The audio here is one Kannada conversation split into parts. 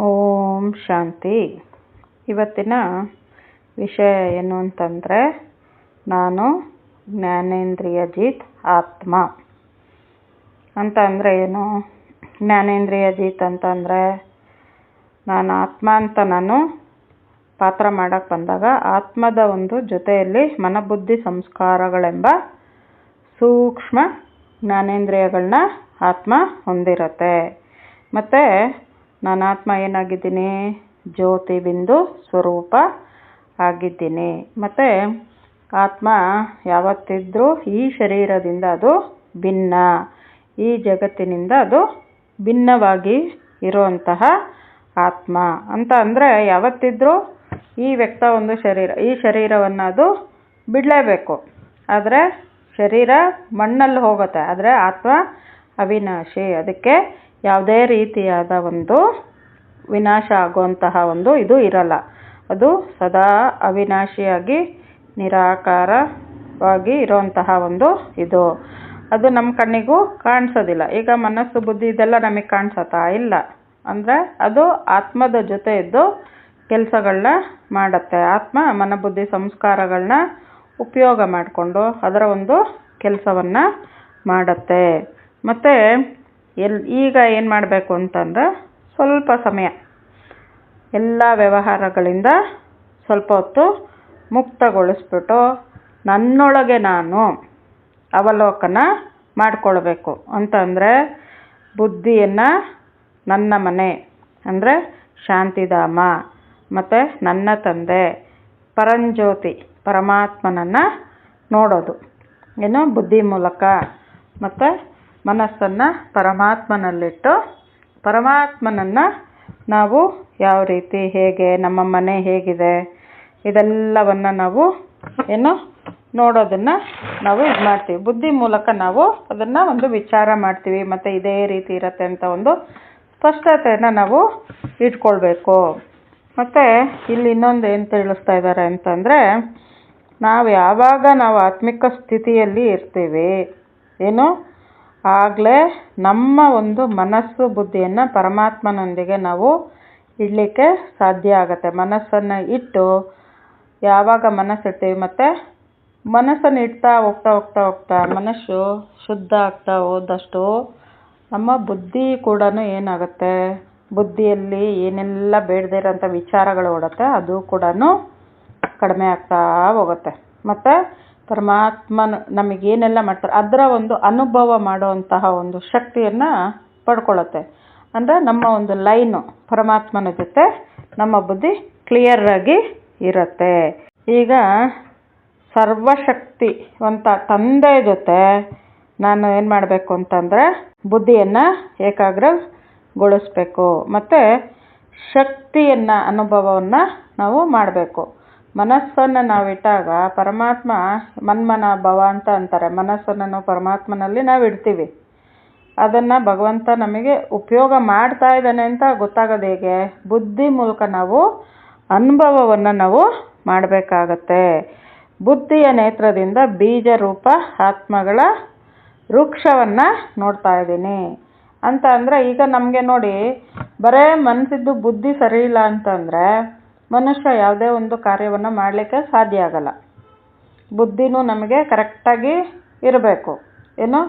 ಓಂ ಶಾಂತಿ. ಇವತ್ತಿನ ವಿಷಯ ಏನು ಅಂತಂದರೆ, ನಾನು ಜ್ಞಾನೇಂದ್ರಿಯಜಿತ್ ಆತ್ಮ. ಅಂತ ಅಂದರೆ ಏನು? ಜ್ಞಾನೇಂದ್ರಿಯಜಿತ್ ಅಂತಂದರೆ ನಾನು ಆತ್ಮ ಅಂತ ನಾನು ಪಾತ್ರ ಮಾಡೋಕ್ಕೆ ಬಂದಾಗ ಆತ್ಮದ ಒಂದು ಜೊತೆಯಲ್ಲಿ ಮನಬುದ್ಧಿ ಸಂಸ್ಕಾರಗಳೆಂಬ ಸೂಕ್ಷ್ಮ ಜ್ಞಾನೇಂದ್ರಿಯಗಳನ್ನ ಆತ್ಮ ಹೊಂದಿರತ್ತೆ. ಮತ್ತು ನಾನು ಆತ್ಮ ಏನಾಗಿದ್ದೀನಿ? ಜ್ಯೋತಿ ಬಿಂದು ಸ್ವರೂಪ ಆಗಿದ್ದೀನಿ. ಮತ್ತು ಆತ್ಮ ಯಾವತ್ತಿದ್ರೂ ಈ ಶರೀರದಿಂದ ಅದು ಭಿನ್ನ. ಈ ಜಗತ್ತಿನಿಂದ ಅದು ಭಿನ್ನವಾಗಿ ಇರುವಂತಹ ಆತ್ಮ. ಅಂತ ಅಂದರೆ ಯಾವತ್ತಿದ್ರೂ ಈ ವ್ಯಕ್ತ ಒಂದು ಶರೀರ, ಈ ಶರೀರವನ್ನು ಅದು ಬಿಡಲೇಬೇಕು. ಆದರೆ ಶರೀರ ಮಣ್ಣಲ್ಲಿ ಹೋಗುತ್ತೆ. ಆದರೆ ಆತ್ಮ ಅವಿನಾಶಿ. ಅದಕ್ಕೆ ಯಾವುದೇ ರೀತಿಯಾದ ಒಂದು ವಿನಾಶ ಆಗುವಂತಹ ಒಂದು ಇದು ಇರಲ್ಲ. ಅದು ಸದಾ ಅವಿನಾಶಿಯಾಗಿ, ನಿರಾಕಾರವಾಗಿ ಇರುವಂತಹ ಒಂದು ಇದು. ಅದು ನಮ್ಮ ಕಣ್ಣಿಗೂ ಕಾಣಿಸೋದಿಲ್ಲ. ಈಗ ಮನಸ್ಸು, ಬುದ್ಧಿ ಇದೆಲ್ಲ ನಮಗೆ ಕಾಣಿಸತ್ತಾ ಇಲ್ಲ. ಅಂದರೆ ಅದು ಆತ್ಮದ ಜೊತೆ ಇದ್ದು ಕೆಲಸಗಳನ್ನ ಮಾಡುತ್ತೆ. ಆತ್ಮ ಮನಬುದ್ಧಿ ಸಂಸ್ಕಾರಗಳನ್ನ ಉಪಯೋಗ ಮಾಡಿಕೊಂಡು ಅದರ ಒಂದು ಕೆಲಸವನ್ನು ಮಾಡುತ್ತೆ. ಮತ್ತು ಎಲ್, ಈಗ ಏನು ಮಾಡಬೇಕು ಅಂತಂದ್ರೆ ಸ್ವಲ್ಪ ಸಮಯ. ಎಲ್ಲ ವ್ಯವಹಾರಗಳಿಂದ ಸ್ವಲ್ಪ ಹೊತ್ತು ಮುಕ್ತಗೊಳಿಸ್ಬಿಟ್ಟು ನನ್ನೊಳಗೆ ನಾನು ಅವಲೋಕನ ಮಾಡಿಕೊಳ್ಬೇಕು. ಅಂತಂದರೆ ಬುದ್ಧಿಯನ್ನು ನನ್ನ ಮನೆ, ಅಂದರೆ ಶಾಂತಿಧಾಮ, ಮತ್ತು ನನ್ನ ತಂದೆ ಪರಂಜ್ಯೋತಿ, ಪರಮಾತ್ಮನನ್ನು ನೋಡೋದು. ಏನು? ಬುದ್ಧಿ ಮೂಲಕ, ಮತ್ತು ಮನಸ್ಸನ್ನು ಪರಮಾತ್ಮನಲ್ಲಿಟ್ಟು ಪರಮಾತ್ಮನನ್ನು ನಾವು ಯಾವ ರೀತಿ ಹೇಗೆ, ನಮ್ಮ ಮನೆ ಹೇಗಿದೆ, ಇದೆಲ್ಲವನ್ನು ನಾವು ಏನು ನೋಡೋದನ್ನು ನಾವು ಇದು ಮಾಡ್ತೀವಿ. ಬುದ್ಧಿ ಮೂಲಕ ನಾವು ಅದನ್ನು ಒಂದು ವಿಚಾರ ಮಾಡ್ತೀವಿ. ಮತ್ತು ಇದೇ ರೀತಿ ಇರುತ್ತೆ ಅಂತ ಒಂದು ಸ್ಪಷ್ಟತೆಯನ್ನು ನಾವು ಇಟ್ಕೊಳ್ಬೇಕು. ಮತ್ತು ಇಲ್ಲಿ ಇನ್ನೊಂದು ಏನು ತಿಳಿಸ್ತಾ ಇದ್ದಾರೆ ಅಂತಂದರೆ, ನಾವು ಯಾವಾಗ ನಾವು ಆತ್ಮಿಕ ಸ್ಥಿತಿಯಲ್ಲಿ ಇರ್ತೀವಿ, ಏನು ಆಗಲೇ ನಮ್ಮ ಒಂದು ಮನಸ್ಸು ಬುದ್ಧಿಯನ್ನು ಪರಮಾತ್ಮನೊಂದಿಗೆ ನಾವು ಇಡಲಿಕ್ಕೆ ಸಾಧ್ಯ ಆಗುತ್ತೆ. ಮನಸ್ಸನ್ನು ಇಟ್ಟು ಯಾವಾಗ ಮನಸ್ಸಿಡ್ತೀವಿ ಮತ್ತು ಮನಸ್ಸನ್ನು ಇಡ್ತಾ ಹೋಗ್ತಾ ಹೋಗ್ತಾ ಹೋಗ್ತಾ ಮನಸ್ಸು ಶುದ್ಧ ಆಗ್ತಾ ಹೋದಷ್ಟು ನಮ್ಮ ಬುದ್ಧಿ ಕೂಡ ಏನಾಗುತ್ತೆ? ಬುದ್ಧಿಯಲ್ಲಿ ಏನೆಲ್ಲ ಬೇಡದೇ ಇರೋಂಥ ವಿಚಾರಗಳು ಓಡುತ್ತೆ, ಅದು ಕೂಡ ಕಡಿಮೆ ಆಗ್ತಾ ಹೋಗುತ್ತೆ. ಮತ್ತು ಪರಮಾತ್ಮನ ನಮಗೇನೆಲ್ಲ ಮಾಡ್ತಾರೆ. ಅದರ ಒಂದು ಅನುಭವ ಮಾಡುವಂತಹ ಒಂದು ಶಕ್ತಿಯನ್ನು ಪಡ್ಕೊಳ್ಳುತ್ತೆ ಅಂದರೆ ನಮ್ಮ ಒಂದು ಲೈನು ಪರಮಾತ್ಮನ ಜೊತೆ ನಮ್ಮ ಬುದ್ಧಿ ಆಗಿ ಇರುತ್ತೆ. ಈಗ ಸರ್ವಶಕ್ತಿ ಅಂತ ತಂದೆ ಜೊತೆ ನಾನು ಏನು ಮಾಡಬೇಕು ಅಂತಂದರೆ ಬುದ್ಧಿಯನ್ನು ಏಕಾಗ್ರಗೊಳಿಸ್ಬೇಕು. ಮತ್ತು ಶಕ್ತಿಯನ್ನು, ಅನುಭವವನ್ನು ನಾವು ಮಾಡಬೇಕು. ಮನಸ್ಸನ್ನು ನಾವಿಟ್ಟಾಗ ಪರಮಾತ್ಮ ಮನ್ಮನ ಭವ ಅಂತ ಅಂತಾರೆ. ಮನಸ್ಸನ್ನು ನಾವು ಪರಮಾತ್ಮನಲ್ಲಿ ನಾವು ಇಡ್ತೀವಿ ಅದನ್ನು ಭಗವಂತ ನಮಗೆ ಉಪಯೋಗ ಮಾಡ್ತಾ ಇದ್ದಾನೆ ಅಂತ ಗೊತ್ತಾಗೋದು ಹೇಗೆ? ಬುದ್ಧಿ ಮೂಲಕ ನಾವು ಅನುಭವವನ್ನು ನಾವು ಮಾಡಬೇಕಾಗತ್ತೆ. ಬುದ್ಧಿಯ ನೇತ್ರದಿಂದ ಬೀಜ ರೂಪ ಆತ್ಮಗಳ ವೃಕ್ಷವನ್ನು ನೋಡ್ತಾ ಇದ್ದೀನಿ. ಅಂತ ಅಂದರೆ ಈಗ ನಮಗೆ ನೋಡಿ, ಬರೇ ಮನಸ್ಸಿದ್ದು ಬುದ್ಧಿ ಸರಿ ಇಲ್ಲ ಅಂತಂದರೆ ಮನುಷ್ಯ ಯಾವುದೇ ಒಂದು ಕಾರ್ಯವನ್ನು ಮಾಡಲಿಕ್ಕೆ ಸಾಧ್ಯ ಆಗಲ್ಲ. ಬುದ್ಧಿನೂ ನಮಗೆ ಕರೆಕ್ಟಾಗಿ ಇರಬೇಕು. ಏನು?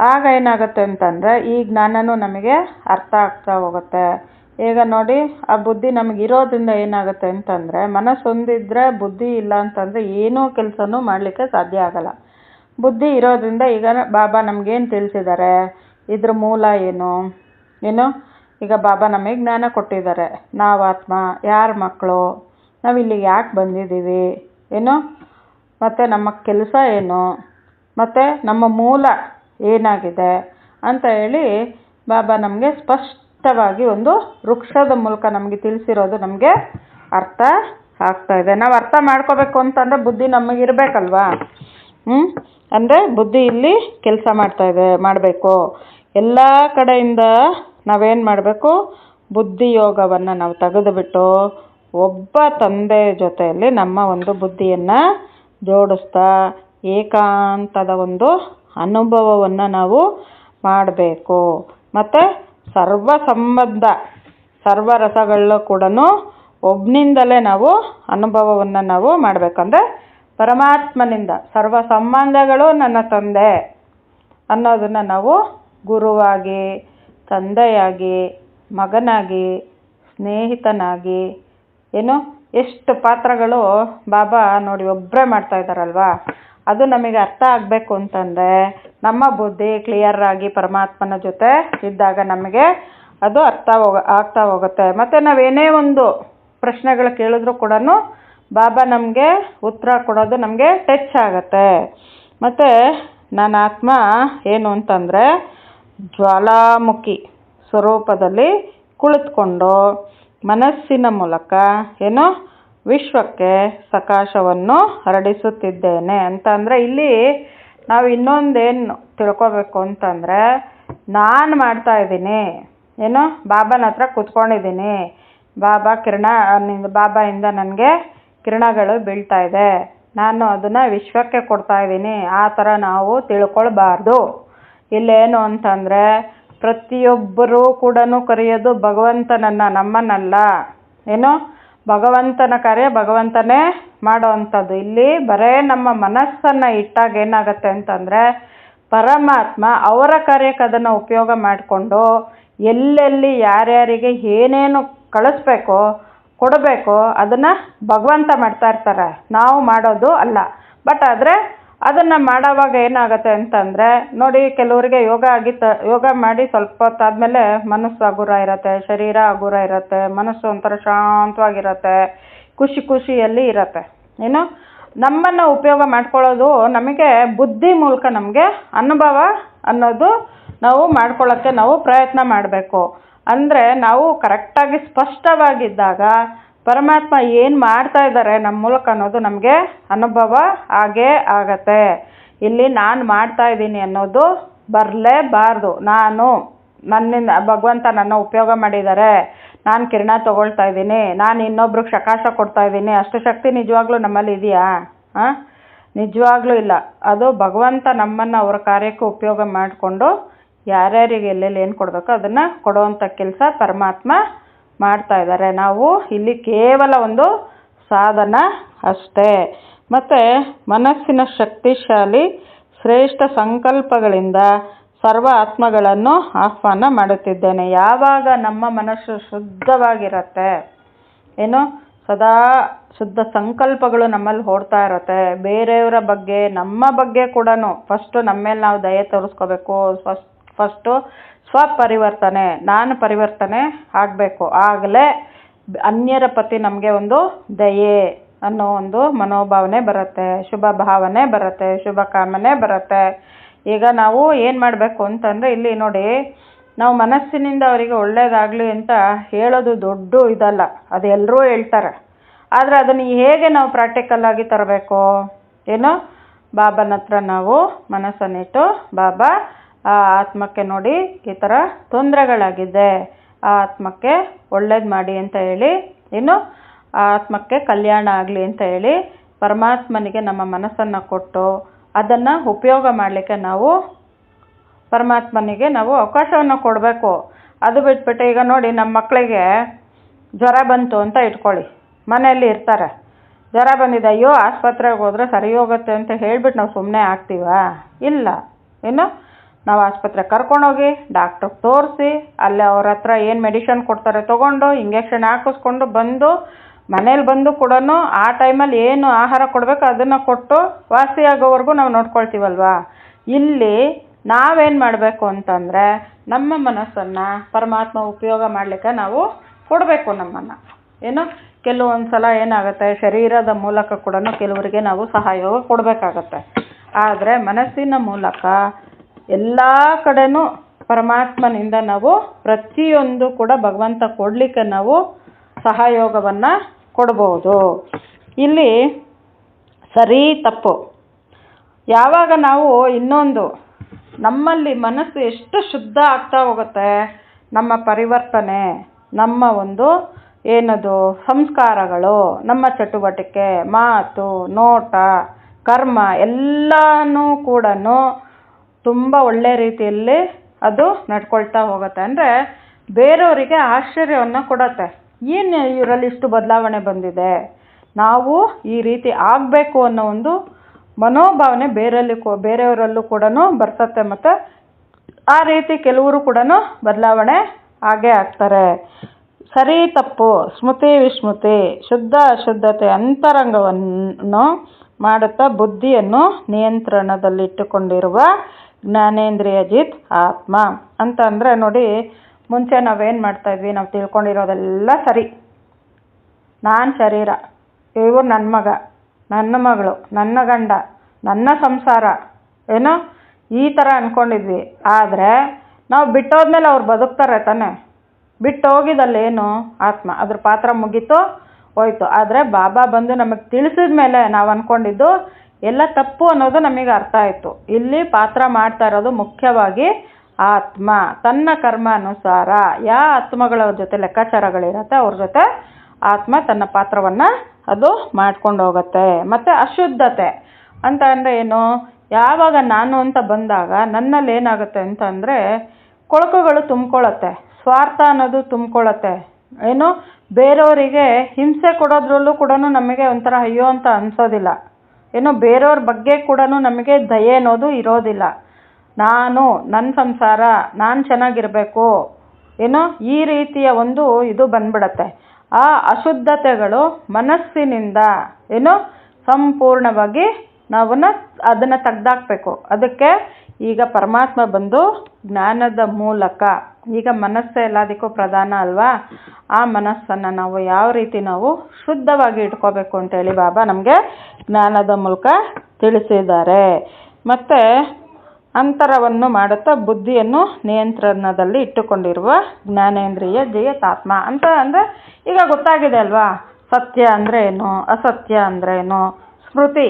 ಆಗ ಏನಾಗುತ್ತೆ ಅಂತಂದರೆ ಈ ಜ್ಞಾನನೂ ನಮಗೆ ಅರ್ಥ ಆಗ್ತಾ ಹೋಗುತ್ತೆ. ಈಗ ನೋಡಿ, ಆ ಬುದ್ಧಿ ನಮಗೆ ಇರೋದ್ರಿಂದ ಏನಾಗುತ್ತೆ ಅಂತಂದರೆ ಮನಸ್ಸು ಒಂದಿದ್ರೆ ಬುದ್ಧಿ ಇಲ್ಲ ಅಂತಂದರೆ ಏನೂ ಕೆಲಸನೂ ಮಾಡಲಿಕ್ಕೆ ಸಾಧ್ಯ ಆಗಲ್ಲ. ಬುದ್ಧಿ ಇರೋದ್ರಿಂದ ಈಗ ಬಾಬಾ ನಮಗೇನು ತಿಳಿಸಿದ್ದಾರೆ? ಇದ್ರ ಮೂಲ ಏನು? ಏನು? ಈಗ ಬಾಬಾ ನಮಗೆ ಜ್ಞಾನ ಕೊಟ್ಟಿದ್ದಾರೆ. ನಾವು ಆತ್ಮ, ಯಾರ ಮಕ್ಕಳು, ನಾವು ಇಲ್ಲಿಗೆ ಯಾಕೆ ಬಂದಿದ್ದೀವಿ? ಏನು? ಮತ್ತು ನಮ್ಮ ಕೆಲಸ ಏನು? ಮತ್ತು ನಮ್ಮ ಮೂಲ ಏನಾಗಿದೆ? ಅಂತ ಹೇಳಿ ಬಾಬಾ ನಮಗೆ ಸ್ಪಷ್ಟವಾಗಿ ಒಂದು ವೃಕ್ಷದ ಮೂಲಕ ನಮಗೆ ತಿಳಿಸಿರೋದು ನಮಗೆ ಅರ್ಥ ಆಗ್ತಾ ಇದೆ. ನಾವು ಅರ್ಥ ಮಾಡ್ಕೋಬೇಕು ಅಂತಂದರೆ ಬುದ್ಧಿ ನಮಗೆ ಇರಬೇಕಲ್ವಾ? ಹ್ಞೂ ಅಂದರೆ ಬುದ್ಧಿ ಇಲ್ಲಿ ಕೆಲಸ ಮಾಡ್ತಾ ಇದೆ, ಮಾಡಬೇಕು. ಎಲ್ಲ ಕಡೆಯಿಂದ ನಾವೇನು ಮಾಡಬೇಕು? ಬುದ್ಧಿ ಯೋಗವನ್ನು ನಾವು ತೆಗೆದುಬಿಟ್ಟು ಒಬ್ಬ ತಂದೆ ಜೊತೆಯಲ್ಲಿ ನಮ್ಮ ಒಂದು ಬುದ್ಧಿಯನ್ನು ಜೋಡಿಸ್ತಾ ಏಕಾಂತದ ಒಂದು ಅನುಭವವನ್ನು ನಾವು ಮಾಡಬೇಕು. ಮತ್ತು ಸರ್ವ ಸಂಬಂಧ, ಸರ್ವ ರಸಗಳಲ್ಲೂ ಕೂಡ ಒಬ್ಬನಿಂದಲೇ ನಾವು ಅನುಭವವನ್ನು ನಾವು ಮಾಡಬೇಕಂದ್ರೆ ಪರಮಾತ್ಮನಿಂದ ಸರ್ವ ಸಂಬಂಧಗಳು ನನ್ನ ತಂದೆ ಅನ್ನೋದನ್ನು ನಾವು ಗುರುವಾಗಿ ತಂದೆಯಾಗಿ, ಮಗನಾಗಿ, ಸ್ನೇಹಿತನಾಗಿ, ಏನು ಎಷ್ಟು ಪಾತ್ರಗಳು ಬಾಬಾ ನೋಡಿ ಒಬ್ಬರೇ ಮಾಡ್ತಾ ಇದ್ದಾರಲ್ವಾ? ಅದು ನಮಗೆ ಅರ್ಥ ಆಗಬೇಕು ಅಂತಂದರೆ ನಮ್ಮ ಬುದ್ಧಿ ಕ್ಲಿಯರ್ ಆಗಿ ಪರಮಾತ್ಮನ ಜೊತೆ ಇದ್ದಾಗ ನಮಗೆ ಅದು ಅರ್ಥ ಹೋಗ, ಆಗ್ತಾ ಹೋಗುತ್ತೆ. ಮತ್ತು ನಾವೇನೇ ಒಂದು ಪ್ರಶ್ನೆಗಳು ಕೇಳಿದ್ರು ಕೂಡ ಬಾಬಾ ನಮಗೆ ಉತ್ತರ ಕೊಡೋದು ನಮಗೆ ಟಚ್ ಆಗುತ್ತೆ. ಮತ್ತು ನನ್ನ ಆತ್ಮ ಏನು ಅಂತಂದರೆ ಜ್ವಾಲಾಮುಖಿ ಸ್ವರೂಪದಲ್ಲಿ ಕುಳಿತುಕೊಂಡು ಮನಸ್ಸಿನ ಮೂಲಕ ಏನು ವಿಶ್ವಕ್ಕೆ ಸಕಾಶವನ್ನು ಹರಡಿಸುತ್ತಿದ್ದೇನೆ. ಅಂತಂದರೆ ಇಲ್ಲಿ ನಾವು ಇನ್ನೊಂದೇನು ತಿಳ್ಕೊಬೇಕು ಅಂತಂದರೆ, ನಾನು ಮಾಡ್ತಾ ಇದ್ದೀನಿ. ಏನು ಬಾಬಾನ ಹತ್ರ ಕೂತ್ಕೊಂಡಿದ್ದೀನಿ. ಬಾಬಾ ಕಿರಣ ಬಾಬಾಯಿಂದ ನನಗೆ ಕಿರಣಗಳು ಬೀಳ್ತಾ ಇದೆ. ನಾನು ಅದನ್ನು ವಿಶ್ವಕ್ಕೆ ಕೊಡ್ತಾ ಇದ್ದೀನಿ. ಆ ಥರ ನಾವು ತಿಳ್ಕೊಳ್ಬಾರ್ದು. ಇಲ್ಲೇನು ಅಂತಂದರೆ ಪ್ರತಿಯೊಬ್ಬರೂ ಕೂಡ ಕರೆಯೋದು ಭಗವಂತನನ್ನು ನಮ್ಮನ್ನಲ್ಲ ಏನು? ಭಗವಂತನ ಕಾರ್ಯ ಭಗವಂತನೇ ಮಾಡೋ ಅಂಥದ್ದು ಇಲ್ಲಿ ಬರೇ ನಮ್ಮ ಮನಸ್ಸನ್ನು ಇಟ್ಟಾಗ ಏನಾಗುತ್ತೆ ಅಂತಂದರೆ ಪರಮಾತ್ಮ ಅವರ ಕಾರ್ಯಕ್ಕೆ ಅದನ್ನು ಉಪಯೋಗ ಮಾಡಿಕೊಂಡು ಎಲ್ಲೆಲ್ಲಿ ಯಾರ್ಯಾರಿಗೆ ಏನೇನು ಕಳಿಸ್ಬೇಕೋ, ಕೊಡಬೇಕೋ ಅದನ್ನು ಭಗವಂತ ಮಾಡ್ತಾ ಇರ್ತಾರೆ. ನಾವು ಮಾಡೋದು ಅಲ್ಲ. ಬಟ್ ಆದರೆ ಅದನ್ನು ಮಾಡೋವಾಗ ಏನಾಗುತ್ತೆ ಅಂತಂದರೆ, ನೋಡಿ ಕೆಲವರಿಗೆ ಯೋಗ ಆಗಿತ್ತು, ಯೋಗ ಮಾಡಿ ಸ್ವಲ್ಪ ಹೊತ್ತಾದಮೇಲೆ ಮನಸ್ಸು ಹಗುರ ಇರುತ್ತೆ, ಶರೀರ ಹಗುರ ಇರುತ್ತೆ, ಮನಸ್ಸು ಒಂಥರ ಶಾಂತವಾಗಿರುತ್ತೆ, ಖುಷಿ ಖುಷಿಯಲ್ಲಿ ಇರುತ್ತೆ. ಏನು? ನಮ್ಮನ್ನು ಉಪಯೋಗ ಮಾಡ್ಕೊಳ್ಳೋದು ನಮಗೆ ಬುದ್ಧಿ ಮೂಲಕ ನಮಗೆ ಅನುಭವ ಅನ್ನೋದು ನಾವು ಮಾಡ್ಕೊಳ್ಳೋಕ್ಕೆ ನಾವು ಪ್ರಯತ್ನ ಮಾಡಬೇಕು. ಅಂದರೆ ನಾವು ಕರೆಕ್ಟಾಗಿ ಸ್ಪಷ್ಟವಾಗಿದ್ದಾಗ ಪರಮಾತ್ಮ ಏನು ಮಾಡ್ತಾ ಇದ್ದಾರೆ ನಮ್ಮ ಮೂಲಕ ಅನ್ನೋದು ನಮಗೆ ಅನುಭವ ಆಗೇ ಆಗತ್ತೆ. ಇಲ್ಲಿ ನಾನು ಮಾಡ್ತಾ ಇದ್ದೀನಿ ಅನ್ನೋದು ಬರಲೇಬಾರ್ದು. ನಾನು ನನ್ನಿಂದ ಭಗವಂತ ನನ್ನ ಉಪಯೋಗ ಮಾಡಿದ್ದಾರೆ. ನಾನು ಕಿರಣ ತೊಗೊಳ್ತಾ ಇದ್ದೀನಿ. ನಾನು ಇನ್ನೊಬ್ರಿಗೆ ಸಕಾಶ ಕೊಡ್ತಾ ಇದ್ದೀನಿ. ಅಷ್ಟು ಶಕ್ತಿ ನಿಜವಾಗ್ಲೂ ನಮ್ಮಲ್ಲಿ ಇದೆಯಾ? ಹಾಂ ನಿಜವಾಗ್ಲೂ ಇಲ್ಲ. ಅದು ಭಗವಂತ ನಮ್ಮನ್ನು ಅವರ ಕಾರ್ಯಕ್ಕೆ ಉಪಯೋಗ ಮಾಡಿಕೊಂಡು ಯಾರ್ಯಾರಿಗೆ ಎಲ್ಲೆಲ್ಲಿ ಏನು ಕೊಡಬೇಕೋ ಅದನ್ನು ಕೊಡುವಂಥ ಕೆಲಸ ಪರಮಾತ್ಮ ಮಾಡ್ತಾ ಇದ್ದಾರೆ. ನಾವು ಇಲ್ಲಿ ಕೇವಲ ಒಂದು ಸಾಧನ ಅಷ್ಟೇ. ಮತ್ತು ಮನಸ್ಸಿನ ಶಕ್ತಿಶಾಲಿ ಶ್ರೇಷ್ಠ ಸಂಕಲ್ಪಗಳಿಂದ ಸರ್ವ ಆತ್ಮಗಳನ್ನು ಆಹ್ವಾನ ಮಾಡುತ್ತಿದ್ದೇನೆ. ಯಾವಾಗ ನಮ್ಮ ಮನಸ್ಸು ಶುದ್ಧವಾಗಿರುತ್ತೆ, ಏನು? ಸದಾ ಶುದ್ಧ ಸಂಕಲ್ಪಗಳು ನಮ್ಮಲ್ಲಿ ಓಡ್ತಾ ಇರುತ್ತೆ. ಬೇರೆಯವರ ಬಗ್ಗೆ, ನಮ್ಮ ಬಗ್ಗೆ ಕೂಡ ಫಸ್ಟು ನಮ್ಮ ನಾವು ದಯೆ ತೋರಿಸ್ಕೋಬೇಕು. ಫಸ್ಟ್ ಫಸ್ಟು ಸ್ವಪರಿವರ್ತನೆ, ನಾನು ಪರಿವರ್ತನೆ ಆಗಬೇಕು. ಆಗಲೇ ಅನ್ಯರ ಪ್ರತಿ ನಮಗೆ ಒಂದು ದಯೆ ಅನ್ನೋ ಒಂದು ಮನೋಭಾವನೆ ಬರುತ್ತೆ, ಶುಭ ಭಾವನೆ ಬರುತ್ತೆ, ಶುಭ ಕಾಮನೆ ಬರುತ್ತೆ. ಈಗ ನಾವು ಏನು ಮಾಡಬೇಕು ಅಂತಂದರೆ, ಇಲ್ಲಿ ನೋಡಿ, ನಾವು ಮನಸ್ಸಿನಿಂದ ಅವರಿಗೆ ಒಳ್ಳೇದಾಗಲಿ ಅಂತ ಹೇಳೋದು ದೊಡ್ಡ ಇದಲ್ಲ, ಅದು ಎಲ್ಲರೂ ಹೇಳ್ತಾರೆ. ಆದರೆ ಅದನ್ನು ಹೇಗೆ ನಾವು ಪ್ರಾಕ್ಟಿಕಲ್ಲಾಗಿ ತರಬೇಕು? ಏನು, ಬಾಬನ ಹತ್ರ ನಾವು ಮನಸ್ಸನ್ನಿಟ್ಟು, ಬಾಬಾ ಆ ಆತ್ಮಕ್ಕೆ ನೋಡಿ ಈ ಥರ ತೊಂದರೆಗಳಾಗಿದೆ. ಆ ಆತ್ಮಕ್ಕೆ ಒಳ್ಳೇದು ಮಾಡಿ ಅಂತ ಹೇಳಿ, ಇನ್ನು ಆ ಆತ್ಮಕ್ಕೆ ಕಲ್ಯಾಣ ಆಗಲಿ ಅಂತ ಹೇಳಿ ಪರಮಾತ್ಮನಿಗೆ ನಮ್ಮ ಮನಸ್ಸನ್ನು ಕೊಟ್ಟು ಅದನ್ನು ಉಪಯೋಗ ಮಾಡಲಿಕ್ಕೆ ನಾವು ಪರಮಾತ್ಮನಿಗೆ ನಾವು ಅವಕಾಶವನ್ನು ಕೊಡಬೇಕು. ಅದು ಬಿಟ್ಬಿಟ್ಟು ಈಗ ನೋಡಿ ನಮ್ಮ ಮಕ್ಕಳಿಗೆ ಜ್ವರ ಬಂತು ಅಂತ ಇಟ್ಕೊಳ್ಳಿ. ಮನೆಯಲ್ಲಿ ಇರ್ತಾರೆ. ಜ್ವರ ಬಂದಿದೆ, ಅಯ್ಯೋ ಆಸ್ಪತ್ರೆಗೆ ಹೋದರೆ ಸರಿ ಹೋಗುತ್ತೆ ಅಂತ ಹೇಳಿಬಿಟ್ಟು ನಾವು ಸುಮ್ಮನೆ ಆಗ್ತೀವಾ? ಇಲ್ಲ. ಏನು ನಾವು ಆಸ್ಪತ್ರೆಗೆ ಕರ್ಕೊಂಡೋಗಿ ಡಾಕ್ಟ್ರಿಗೆ ತೋರಿಸಿ, ಅಲ್ಲಿ ಅವ್ರ ಹತ್ರ ಏನು ಮೆಡಿಷನ್ ಕೊಡ್ತಾರೆ ತೊಗೊಂಡು ಇಂಜೆಕ್ಷನ್ ಹಾಕಿಸ್ಕೊಂಡು ಬಂದು, ಮನೇಲಿ ಬಂದು ಕೂಡ ಆ ಟೈಮಲ್ಲಿ ಏನು ಆಹಾರ ಕೊಡಬೇಕು ಅದನ್ನು ಕೊಟ್ಟು ವಾಸಿಯಾಗೋವರೆಗೂ ನಾವು ನೋಡ್ಕೊಳ್ತೀವಲ್ವಾ? ಇಲ್ಲಿ ನಾವೇನು ಮಾಡಬೇಕು ಅಂತಂದರೆ, ನಮ್ಮ ಮನಸ್ಸನ್ನು ಪರಮಾತ್ಮ ಉಪಯೋಗ ಮಾಡಲಿಕ್ಕೆ ನಾವು ಕೊಡಬೇಕು ನಮ್ಮನ್ನು. ಏನು? ಕೆಲವೊಂದು ಸಲ ಏನಾಗುತ್ತೆ, ಶರೀರದ ಮೂಲಕ ಕೂಡ ಕೆಲವರಿಗೆ ನಾವು ಸಹಯೋಗ ಕೊಡಬೇಕಾಗತ್ತೆ. ಆದರೆ ಮನಸ್ಸಿನ ಮೂಲಕ ಎಲ್ಲ ಕಡೆನೂ ಪರಮಾತ್ಮನಿಂದ ನಾವು ಪ್ರತಿಯೊಂದು ಕೂಡ ಭಗವಂತ ಕೊಡಲಿಕ್ಕೆ ನಾವು ಸಹಯೋಗವನ್ನು ಕೊಡ್ಬೋದು. ಇಲ್ಲಿ ಸರಿ ತಪ್ಪು. ಯಾವಾಗ ನಾವು ಇನ್ನೊಂದು ನಮ್ಮಲ್ಲಿ ಮನಸ್ಸು ಎಷ್ಟು ಶುದ್ಧ ಆಗ್ತಾ ಹೋಗುತ್ತೆ, ನಮ್ಮ ಪರಿವರ್ತನೆ, ನಮ್ಮ ಒಂದು ಏನದು, ಸಂಸ್ಕಾರಗಳು, ನಮ್ಮ ಚಟುವಟಿಕೆ, ಮಾತು, ನೋಟ, ಕರ್ಮ ಎಲ್ಲನೂ ಕೂಡ ತುಂಬ ಒಳ್ಳೆ ರೀತಿಯಲ್ಲಿ ಅದು ನಡ್ಕೊಳ್ತಾ ಹೋಗುತ್ತೆ. ಅಂದರೆ ಬೇರೆಯವರಿಗೆ ಆಶ್ಚರ್ಯವನ್ನು ಕೊಡತ್ತೆ. ಏನು ಇವರಲ್ಲಿ ಇಷ್ಟು ಬದಲಾವಣೆ ಬಂದಿದೆ? ನಾವು ಈ ರೀತಿ ಆಗಬೇಕು ಅನ್ನೋ ಒಂದು ಮನೋಭಾವನೆ ಬೇರೆಯಲ್ಲಿ ಕೊ, ಬೇರೆಯವರಲ್ಲೂ ಕೂಡ ಬರ್ತತ್ತೆ ಮತ್ತು ಆ ರೀತಿ ಕೆಲವರು ಕೂಡ ಬದಲಾವಣೆ ಆಗೇ ಆಗ್ತಾರೆ. ಸರಿ ತಪ್ಪು, ಸ್ಮೃತಿ ವಿಸ್ಮೃತಿ, ಶುದ್ಧ ಅಶುದ್ಧತೆ ಅಂತರಂಗವನ್ನು ಮಾಡುತ್ತಾ ಬುದ್ಧಿಯನ್ನು ನಿಯಂತ್ರಣದಲ್ಲಿಟ್ಟುಕೊಂಡಿರುವ ಜ್ಞಾನೇಂದ್ರಿಯ ಜಿತ್ ಆತ್ಮ. ಅಂತ ಅಂದರೆ ನೋಡಿ, ಮುಂಚೆ ನಾವೇನು ಮಾಡ್ತಾಯಿದ್ವಿ ನಾವು ತಿಳ್ಕೊಂಡಿರೋದೆಲ್ಲ ಸರಿ. ನಾನು ಶರೀರ, ಇವರು ನನ್ನ ಮಗ, ನನ್ನ ಮಗಳು, ನನ್ನ ಗಂಡ, ನನ್ನ ಸಂಸಾರ, ಏನೋ ಈ ಥರ ಅಂದ್ಕೊಂಡಿದ್ವಿ ಆದರೆ ನಾವು ಬಿಟ್ಟೋದ್ಮೇಲೆ ಅವ್ರು ಬದುಕ್ತಾರೆ ತಾನೆ. ಬಿಟ್ಟು ಹೋಗಿದಲ್ಲೇನು ಆತ್ಮ. ಅದ್ರ ಪಾತ್ರ ಮುಗೀತು, ಹೋಯ್ತು. ಆದರೆ ಬಾಬಾ ಬಂದು ನಮಗೆ ತಿಳಿಸಿದ ಮೇಲೆ ನಾವು ಅಂದ್ಕೊಂಡಿದ್ದು ಎಲ್ಲ ತಪ್ಪು ಅನ್ನೋದು ನಮಗೆ ಅರ್ಥ ಆಯಿತು. ಇಲ್ಲಿ ಪಾತ್ರ ಮಾಡ್ತಾ ಇರೋದು ಮುಖ್ಯವಾಗಿ ಆತ್ಮ. ತನ್ನ ಕರ್ಮಾನುಸಾರ ಯಾವ ಆತ್ಮಗಳ ಜೊತೆ ಲೆಕ್ಕಾಚಾರಗಳಿರತ್ತೆ ಅವ್ರ ಜೊತೆ ಆತ್ಮ ತನ್ನ ಪಾತ್ರವನ್ನು ಅದು ಮಾಡ್ಕೊಂಡು ಹೋಗುತ್ತೆ. ಮತ್ತು ಅಶುದ್ಧತೆ ಅಂತ ಅಂದರೆ ಏನು? ಯಾವಾಗ ನಾನು ಅಂತ ಬಂದಾಗ ನನ್ನಲ್ಲಿ ಏನಾಗುತ್ತೆ ಅಂತ ಅಂದರೆ ಕೊಳಕುಗಳು ತುಂಬ್ಕೊಳ್ಳುತ್ತೆ ಸ್ವಾರ್ಥ ಅನ್ನೋದು ತುಂಬ್ಕೊಳ್ಳುತ್ತೆ ಏನು? ಬೇರೆಯವರಿಗೆ ಹಿಂಸೆ ಕೊಡೋದ್ರಲ್ಲೂ ಕೂಡ ನಮಗೆ ಒಂಥರ ಅಯ್ಯೋ ಅಂತ ಅನಿಸೋದಿಲ್ಲ. ಏನು ಬೇರೆಯವ್ರ ಬಗ್ಗೆ ಕೂಡ ನಮಗೆ ದಯೆ ಅನ್ನೋದು ಇರೋದಿಲ್ಲ. ನಾನು ನನ್ನ ಸಂಸಾರ, ನಾನು ಚೆನ್ನಾಗಿರಬೇಕು. ಏನೋ ಈ ರೀತಿಯ ಒಂದು ಇದು ಬಂದ್ಬಿಡತ್ತೆ. ಆ ಅಶುದ್ಧತೆಗಳು ಮನಸ್ಸಿನಿಂದ ಏನು ಸಂಪೂರ್ಣವಾಗಿ ನಾವನ್ನ ಅದನ್ನು ತೆಗ್ದಾಕ್ಬೇಕು. ಅದಕ್ಕೆ ಈಗ ಪರಮಾತ್ಮ ಬಂದು ಜ್ಞಾನದ ಮೂಲಕ, ಈಗ ಮನಸ್ಸೇ ಎಲ್ಲದಕ್ಕೂ ಪ್ರಧಾನ ಅಲ್ವಾ? ಆ ಮನಸ್ಸನ್ನು ನಾವು ಯಾವ ರೀತಿ ನಾವು ಶುದ್ಧವಾಗಿ ಇಟ್ಕೋಬೇಕು ಅಂತೇಳಿ ಬಾಬಾ ನಮಗೆ ಜ್ಞಾನದ ಮೂಲಕ ತಿಳಿಸಿದ್ದಾರೆ. ಮತ್ತು ಅಂತರವನ್ನು ಮಾಡುತ್ತಾ ಬುದ್ಧಿಯನ್ನು ನಿಯಂತ್ರಣದಲ್ಲಿ ಇಟ್ಟುಕೊಂಡಿರುವ ಜ್ಞಾನೇಂದ್ರಿಯ ಜಯತಾತ್ಮ ಅಂತ ಅಂದರೆ ಈಗ ಗೊತ್ತಾಗಿದೆ ಅಲ್ವಾ? ಸತ್ಯ ಅಂದರೆ ಏನು, ಅಸತ್ಯ ಅಂದರೆ ಏನು, ಸ್ಮೃತಿ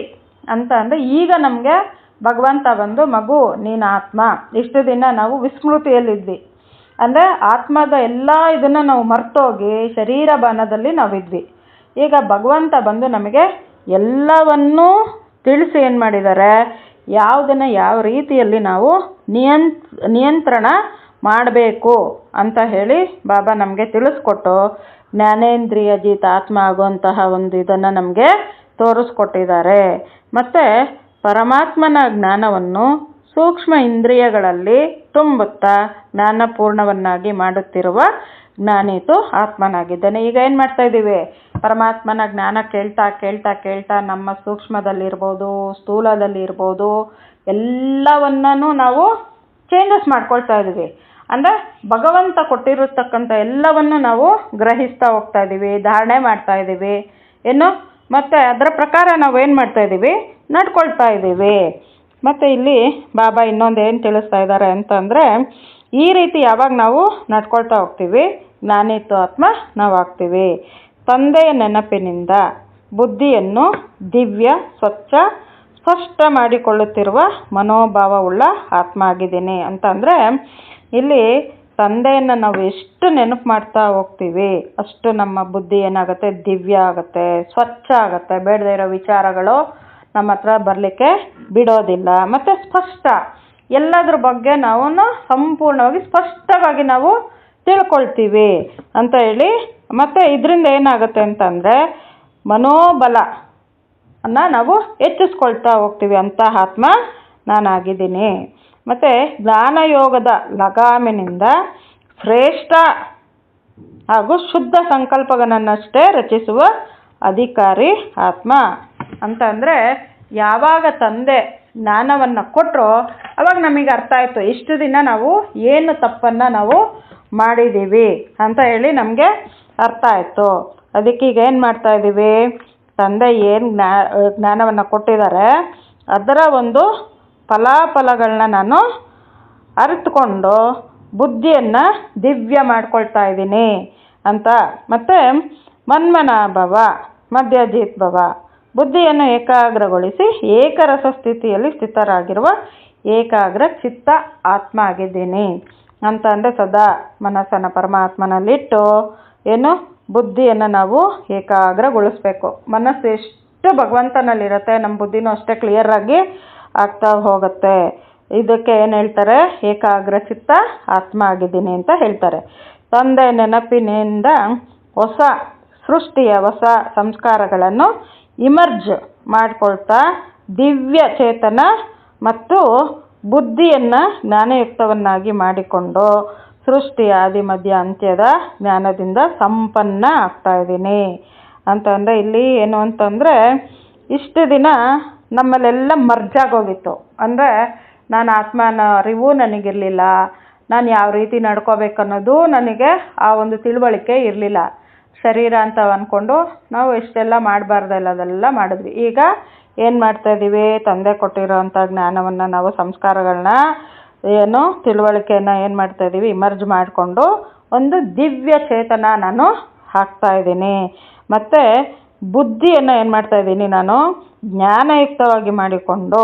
ಅಂತ ಅಂದರೆ ಈಗ ನಮಗೆ ಭಗವಂತ ಬಂದು, ಮಗು, ನೀನು ಆತ್ಮ. ಇಷ್ಟು ದಿನ ನಾವು ವಿಸ್ಮೃತಿಯಲ್ಲಿದ್ವಿ. ಅಂದರೆ ಆತ್ಮದ ಎಲ್ಲ ಇದನ್ನು ನಾವು ಮರ್ತೋಗಿ ಶರೀರ ಬಾನದಲ್ಲಿ ನಾವಿದ್ವಿ. ಈಗ ಭಗವಂತ ಬಂದು ನಮಗೆ ಎಲ್ಲವನ್ನೂ ತಿಳಿಸಿ ಏನು ಮಾಡಿದ್ದಾರೆ? ಯಾವುದನ್ನು ಯಾವ ರೀತಿಯಲ್ಲಿ ನಾವು ನಿಯಂತ್, ನಿಯಂತ್ರಣ ಮಾಡಬೇಕು ಅಂತ ಹೇಳಿ ಬಾಬಾ ನಮಗೆ ತಿಳಿಸ್ಕೊಟ್ಟು ಜ್ಞಾನೇಂದ್ರಿಯ ಜೀತ ಆತ್ಮ ಆಗುವಂತಹ ಒಂದು ಇದನ್ನು ನಮಗೆ ತೋರಿಸ್ಕೊಟ್ಟಿದ್ದಾರೆ. ಮತ್ತು ಪರಮಾತ್ಮನ ಜ್ಞಾನವನ್ನು ಸೂಕ್ಷ್ಮ ಇಂದ್ರಿಯಗಳಲ್ಲಿ ತುಂಬುತ್ತಾ ಜ್ಞಾನಪೂರ್ಣವನ್ನಾಗಿ ಮಾಡುತ್ತಿರುವ ಜ್ಞಾನಿತು ಆತ್ಮನಾಗಿದ್ದಾನೆ. ಈಗ ಏನು ಮಾಡ್ತಾ ಇದ್ದೀವಿ? ಪರಮಾತ್ಮನ ಜ್ಞಾನ ಕೇಳ್ತಾ ಕೇಳ್ತಾ ಕೇಳ್ತಾ ನಮ್ಮ ಸೂಕ್ಷ್ಮದಲ್ಲಿರ್ಬೋದು, ಸ್ಥೂಲದಲ್ಲಿರ್ಬೋದು ಎಲ್ಲವನ್ನೂ ನಾವು ಚೇಂಜಸ್ ಮಾಡ್ಕೊಳ್ತಾ ಇದ್ದೀವಿ. ಅಂದರೆ ಭಗವಂತ ಕೊಟ್ಟಿರತಕ್ಕಂಥ ಎಲ್ಲವನ್ನು ನಾವು ಗ್ರಹಿಸ್ತಾ ಹೋಗ್ತಾ ಇದ್ದೀವಿ, ಧಾರಣೆ ಮಾಡ್ತಾ ಇದ್ದೀವಿ. ಏನು ಮತ್ತು ಅದರ ಪ್ರಕಾರ ನಾವು ಏನು ಮಾಡ್ತಾ ಇದ್ದೀವಿ? ನಡ್ಕೊಳ್ತಾ ಇದ್ದೀವಿ. ಮತ್ತು ಇಲ್ಲಿ ಬಾಬಾ ಇನ್ನೊಂದು ಏನು ತಿಳಿಸ್ತಾ ಇದ್ದಾರೆ ಅಂತಂದರೆ, ಈ ರೀತಿ ಯಾವಾಗ ನಾವು ನಡ್ಕೊಳ್ತಾ ಹೋಗ್ತೀವಿ, ಜ್ಞಾನಿತ್ವ ಆತ್ಮ ನಾವು ಆಗ್ತೀವಿ. ತಂದೆಯ ನೆನಪಿನಿಂದ ಬುದ್ಧಿಯನ್ನು ದಿವ್ಯ, ಸ್ವಚ್ಛ, ಸ್ಪಷ್ಟ ಮಾಡಿಕೊಳ್ಳುತ್ತಿರುವ ಮನೋಭಾವವುಳ್ಳ ಆತ್ಮ ಆಗಿದ್ದೀನಿ. ಅಂತಂದರೆ, ಇಲ್ಲಿ ತಂದೆಯನ್ನು ನಾವು ಎಷ್ಟು ನೆನಪು ಮಾಡ್ತಾ ಹೋಗ್ತೀವಿ, ಅಷ್ಟು ನಮ್ಮ ಬುದ್ಧಿ ಏನಾಗುತ್ತೆ? ದಿವ್ಯ ಆಗುತ್ತೆ, ಸ್ವಚ್ಛ ಆಗುತ್ತೆ. ಬೇಡದೇ ಇರೋ ವಿಚಾರಗಳು ನಮ್ಮ ಹತ್ರ ಬರಲಿಕ್ಕೆ ಬಿಡೋದಿಲ್ಲ. ಮತ್ತು ಸ್ಪಷ್ಟ. ಎಲ್ಲದ್ರ ಬಗ್ಗೆ ನಾವು ಸಂಪೂರ್ಣವಾಗಿ ಸ್ಪಷ್ಟವಾಗಿ ನಾವು ತಿಳ್ಕೊಳ್ತೀವಿ ಅಂತ ಹೇಳಿ. ಮತ್ತು ಇದರಿಂದ ಏನಾಗುತ್ತೆ ಅಂತಂದರೆ ಮನೋಬಲ ಅನ್ನ ನಾವು ಹೆಚ್ಚಿಸ್ಕೊಳ್ತಾ ಹೋಗ್ತೀವಿ ಅಂತ ಆತ್ಮ ನಾನಾಗಿದ್ದೀನಿ. ಮತ್ತು ಜ್ಞಾನಯೋಗದ ಲಗಾಮಿನಿಂದ ಶ್ರೇಷ್ಠ ಹಾಗೂ ಶುದ್ಧ ಸಂಕಲ್ಪಗಳನ್ನಷ್ಟೇ ರಚಿಸುವ ಅಧಿಕಾರಿ ಆತ್ಮ. ಅಂತ ಅಂದರೆ ಯಾವಾಗ ತಂದೆ ಜ್ಞಾನವನ್ನು ಕೊಟ್ಟರೋ ಅವಾಗ ನಮಗೆ ಅರ್ಥ ಆಯಿತು. ಇಷ್ಟು ದಿನ ನಾವು ಏನು ತಪ್ಪನ್ನು ನಾವು ಮಾಡಿದ್ದೀವಿ ಅಂತ ಹೇಳಿ ನಮಗೆ ಅರ್ಥ ಆಯಿತು. ಅದಕ್ಕೆ ಈಗ ಏನು ಮಾಡ್ತಾ ಇದ್ದೀವಿ ತಂದೆ ಏನು ಜ್ಞಾ, ಜ್ಞಾನವನ್ನು ಕೊಟ್ಟಿದ್ದಾರೆ, ಅದರ ಒಂದು ಫಲಾಫಲಗಳನ್ನ ನಾನು ಅರಿತುಕೊಂಡು ಬುದ್ಧಿಯನ್ನು ದಿವ್ಯ ಮಾಡ್ಕೊಳ್ತಾ ಇದ್ದೀನಿ ಅಂತ. ಮತ್ತು ಮನ್ಮನಾಭವ, ಮಧ್ಯಜಿತ್ ಭವ ಬುದ್ಧಿಯನ್ನು ಏಕಾಗ್ರಗೊಳಿಸಿ ಏಕರಸ ಸ್ಥಿತಿಯಲ್ಲಿ ಸ್ಥಿತರಾಗಿರುವ ಏಕಾಗ್ರ ಚಿತ್ತ ಆತ್ಮ ಆಗಿದ್ದೀನಿ ಅಂತ ಅಂದರೆ ಸದಾ ಮನಸ್ಸನ್ನು ಪರಮಾತ್ಮನಲ್ಲಿಟ್ಟು ಏನು? ಬುದ್ಧಿಯನ್ನು ನಾವು ಏಕಾಗ್ರಗೊಳಿಸ್ಬೇಕು. ಮನಸ್ಸು ಎಷ್ಟು ಭಗವಂತನಲ್ಲಿರುತ್ತೆ, ನಮ್ಮ ಬುದ್ಧಿನೂ ಅಷ್ಟೇ ಕ್ಲಿಯರಾಗಿ ಆಗ್ತಾ ಹೋಗುತ್ತೆ. ಇದಕ್ಕೆ ಏನು ಹೇಳ್ತಾರೆ? ಏಕಾಗ್ರ ಚಿತ್ತ ಆತ್ಮ ಆಗಿದ್ದೀನಿ ಅಂತ ಹೇಳ್ತಾರೆ. ತಂದೆ ನೆನಪಿನಿಂದ ಹೊಸ ಸೃಷ್ಟಿಯ ಹೊಸ ಸಂಸ್ಕಾರಗಳನ್ನು ಇಮರ್ಜ್ ಮಾಡಿಕೊಳ್ತಾ ದಿವ್ಯ ಚೇತನ ಮತ್ತು ಬುದ್ಧಿಯನ್ನು ಜ್ಞಾನಯುಕ್ತವನ್ನಾಗಿ ಮಾಡಿಕೊಂಡು ಸೃಷ್ಟಿಯ ಆದಿ ಮಧ್ಯ ಅಂತ್ಯದ ಜ್ಞಾನದಿಂದ ಸಂಪನ್ನ ಆಗ್ತಾ ಇದ್ದೀನಿ. ಅಂತಂದರೆ ಇಲ್ಲಿ ಏನು ಅಂತಂದರೆ ಇಷ್ಟು ದಿನ ನಮ್ಮಲ್ಲೆಲ್ಲ ಮರ್ಜಾಗೋಗಿತ್ತು ಅಂದರೆ ನಾನು ಆತ್ಮನ ಅರಿವು ನನಗಿರಲಿಲ್ಲ. ನಾನು ಯಾವ ರೀತಿ ನಡ್ಕೋಬೇಕನ್ನೋದು ನನಗೆ ಆ ಒಂದು ತಿಳುವಳಿಕೆ ಇರಲಿಲ್ಲ. ಶರೀರ ಅಂತ ಅಂದ್ಕೊಂಡು ನಾವು ಎಷ್ಟೆಲ್ಲ ಮಾಡಬಾರ್ದಲ್ಲ, ಅದೆಲ್ಲ ಮಾಡಿದ್ವಿ. ಈಗ ಏನು ಮಾಡ್ತಾ ಇದ್ದೀವಿ ತಂದೆ ಕೊಟ್ಟಿರೋವಂಥ ಜ್ಞಾನವನ್ನು ನಾವು ಸಂಸ್ಕಾರಗಳನ್ನ ಏನು, ತಿಳುವಳಿಕೆಯನ್ನು ಏನು ಮಾಡ್ತಾ ಇದ್ದೀವಿ ಇಮರ್ಜ್ ಮಾಡಿಕೊಂಡು ಒಂದು ದಿವ್ಯ ಚೇತನ ನಾನು ಹಾಕ್ತಾ ಇದ್ದೀನಿ. ಮತ್ತು ಬುದ್ಧಿಯನ್ನು ಏನು ಮಾಡ್ತಾ ಇದ್ದೀನಿ ನಾನು? ಜ್ಞಾನಯುಕ್ತವಾಗಿ ಮಾಡಿಕೊಂಡು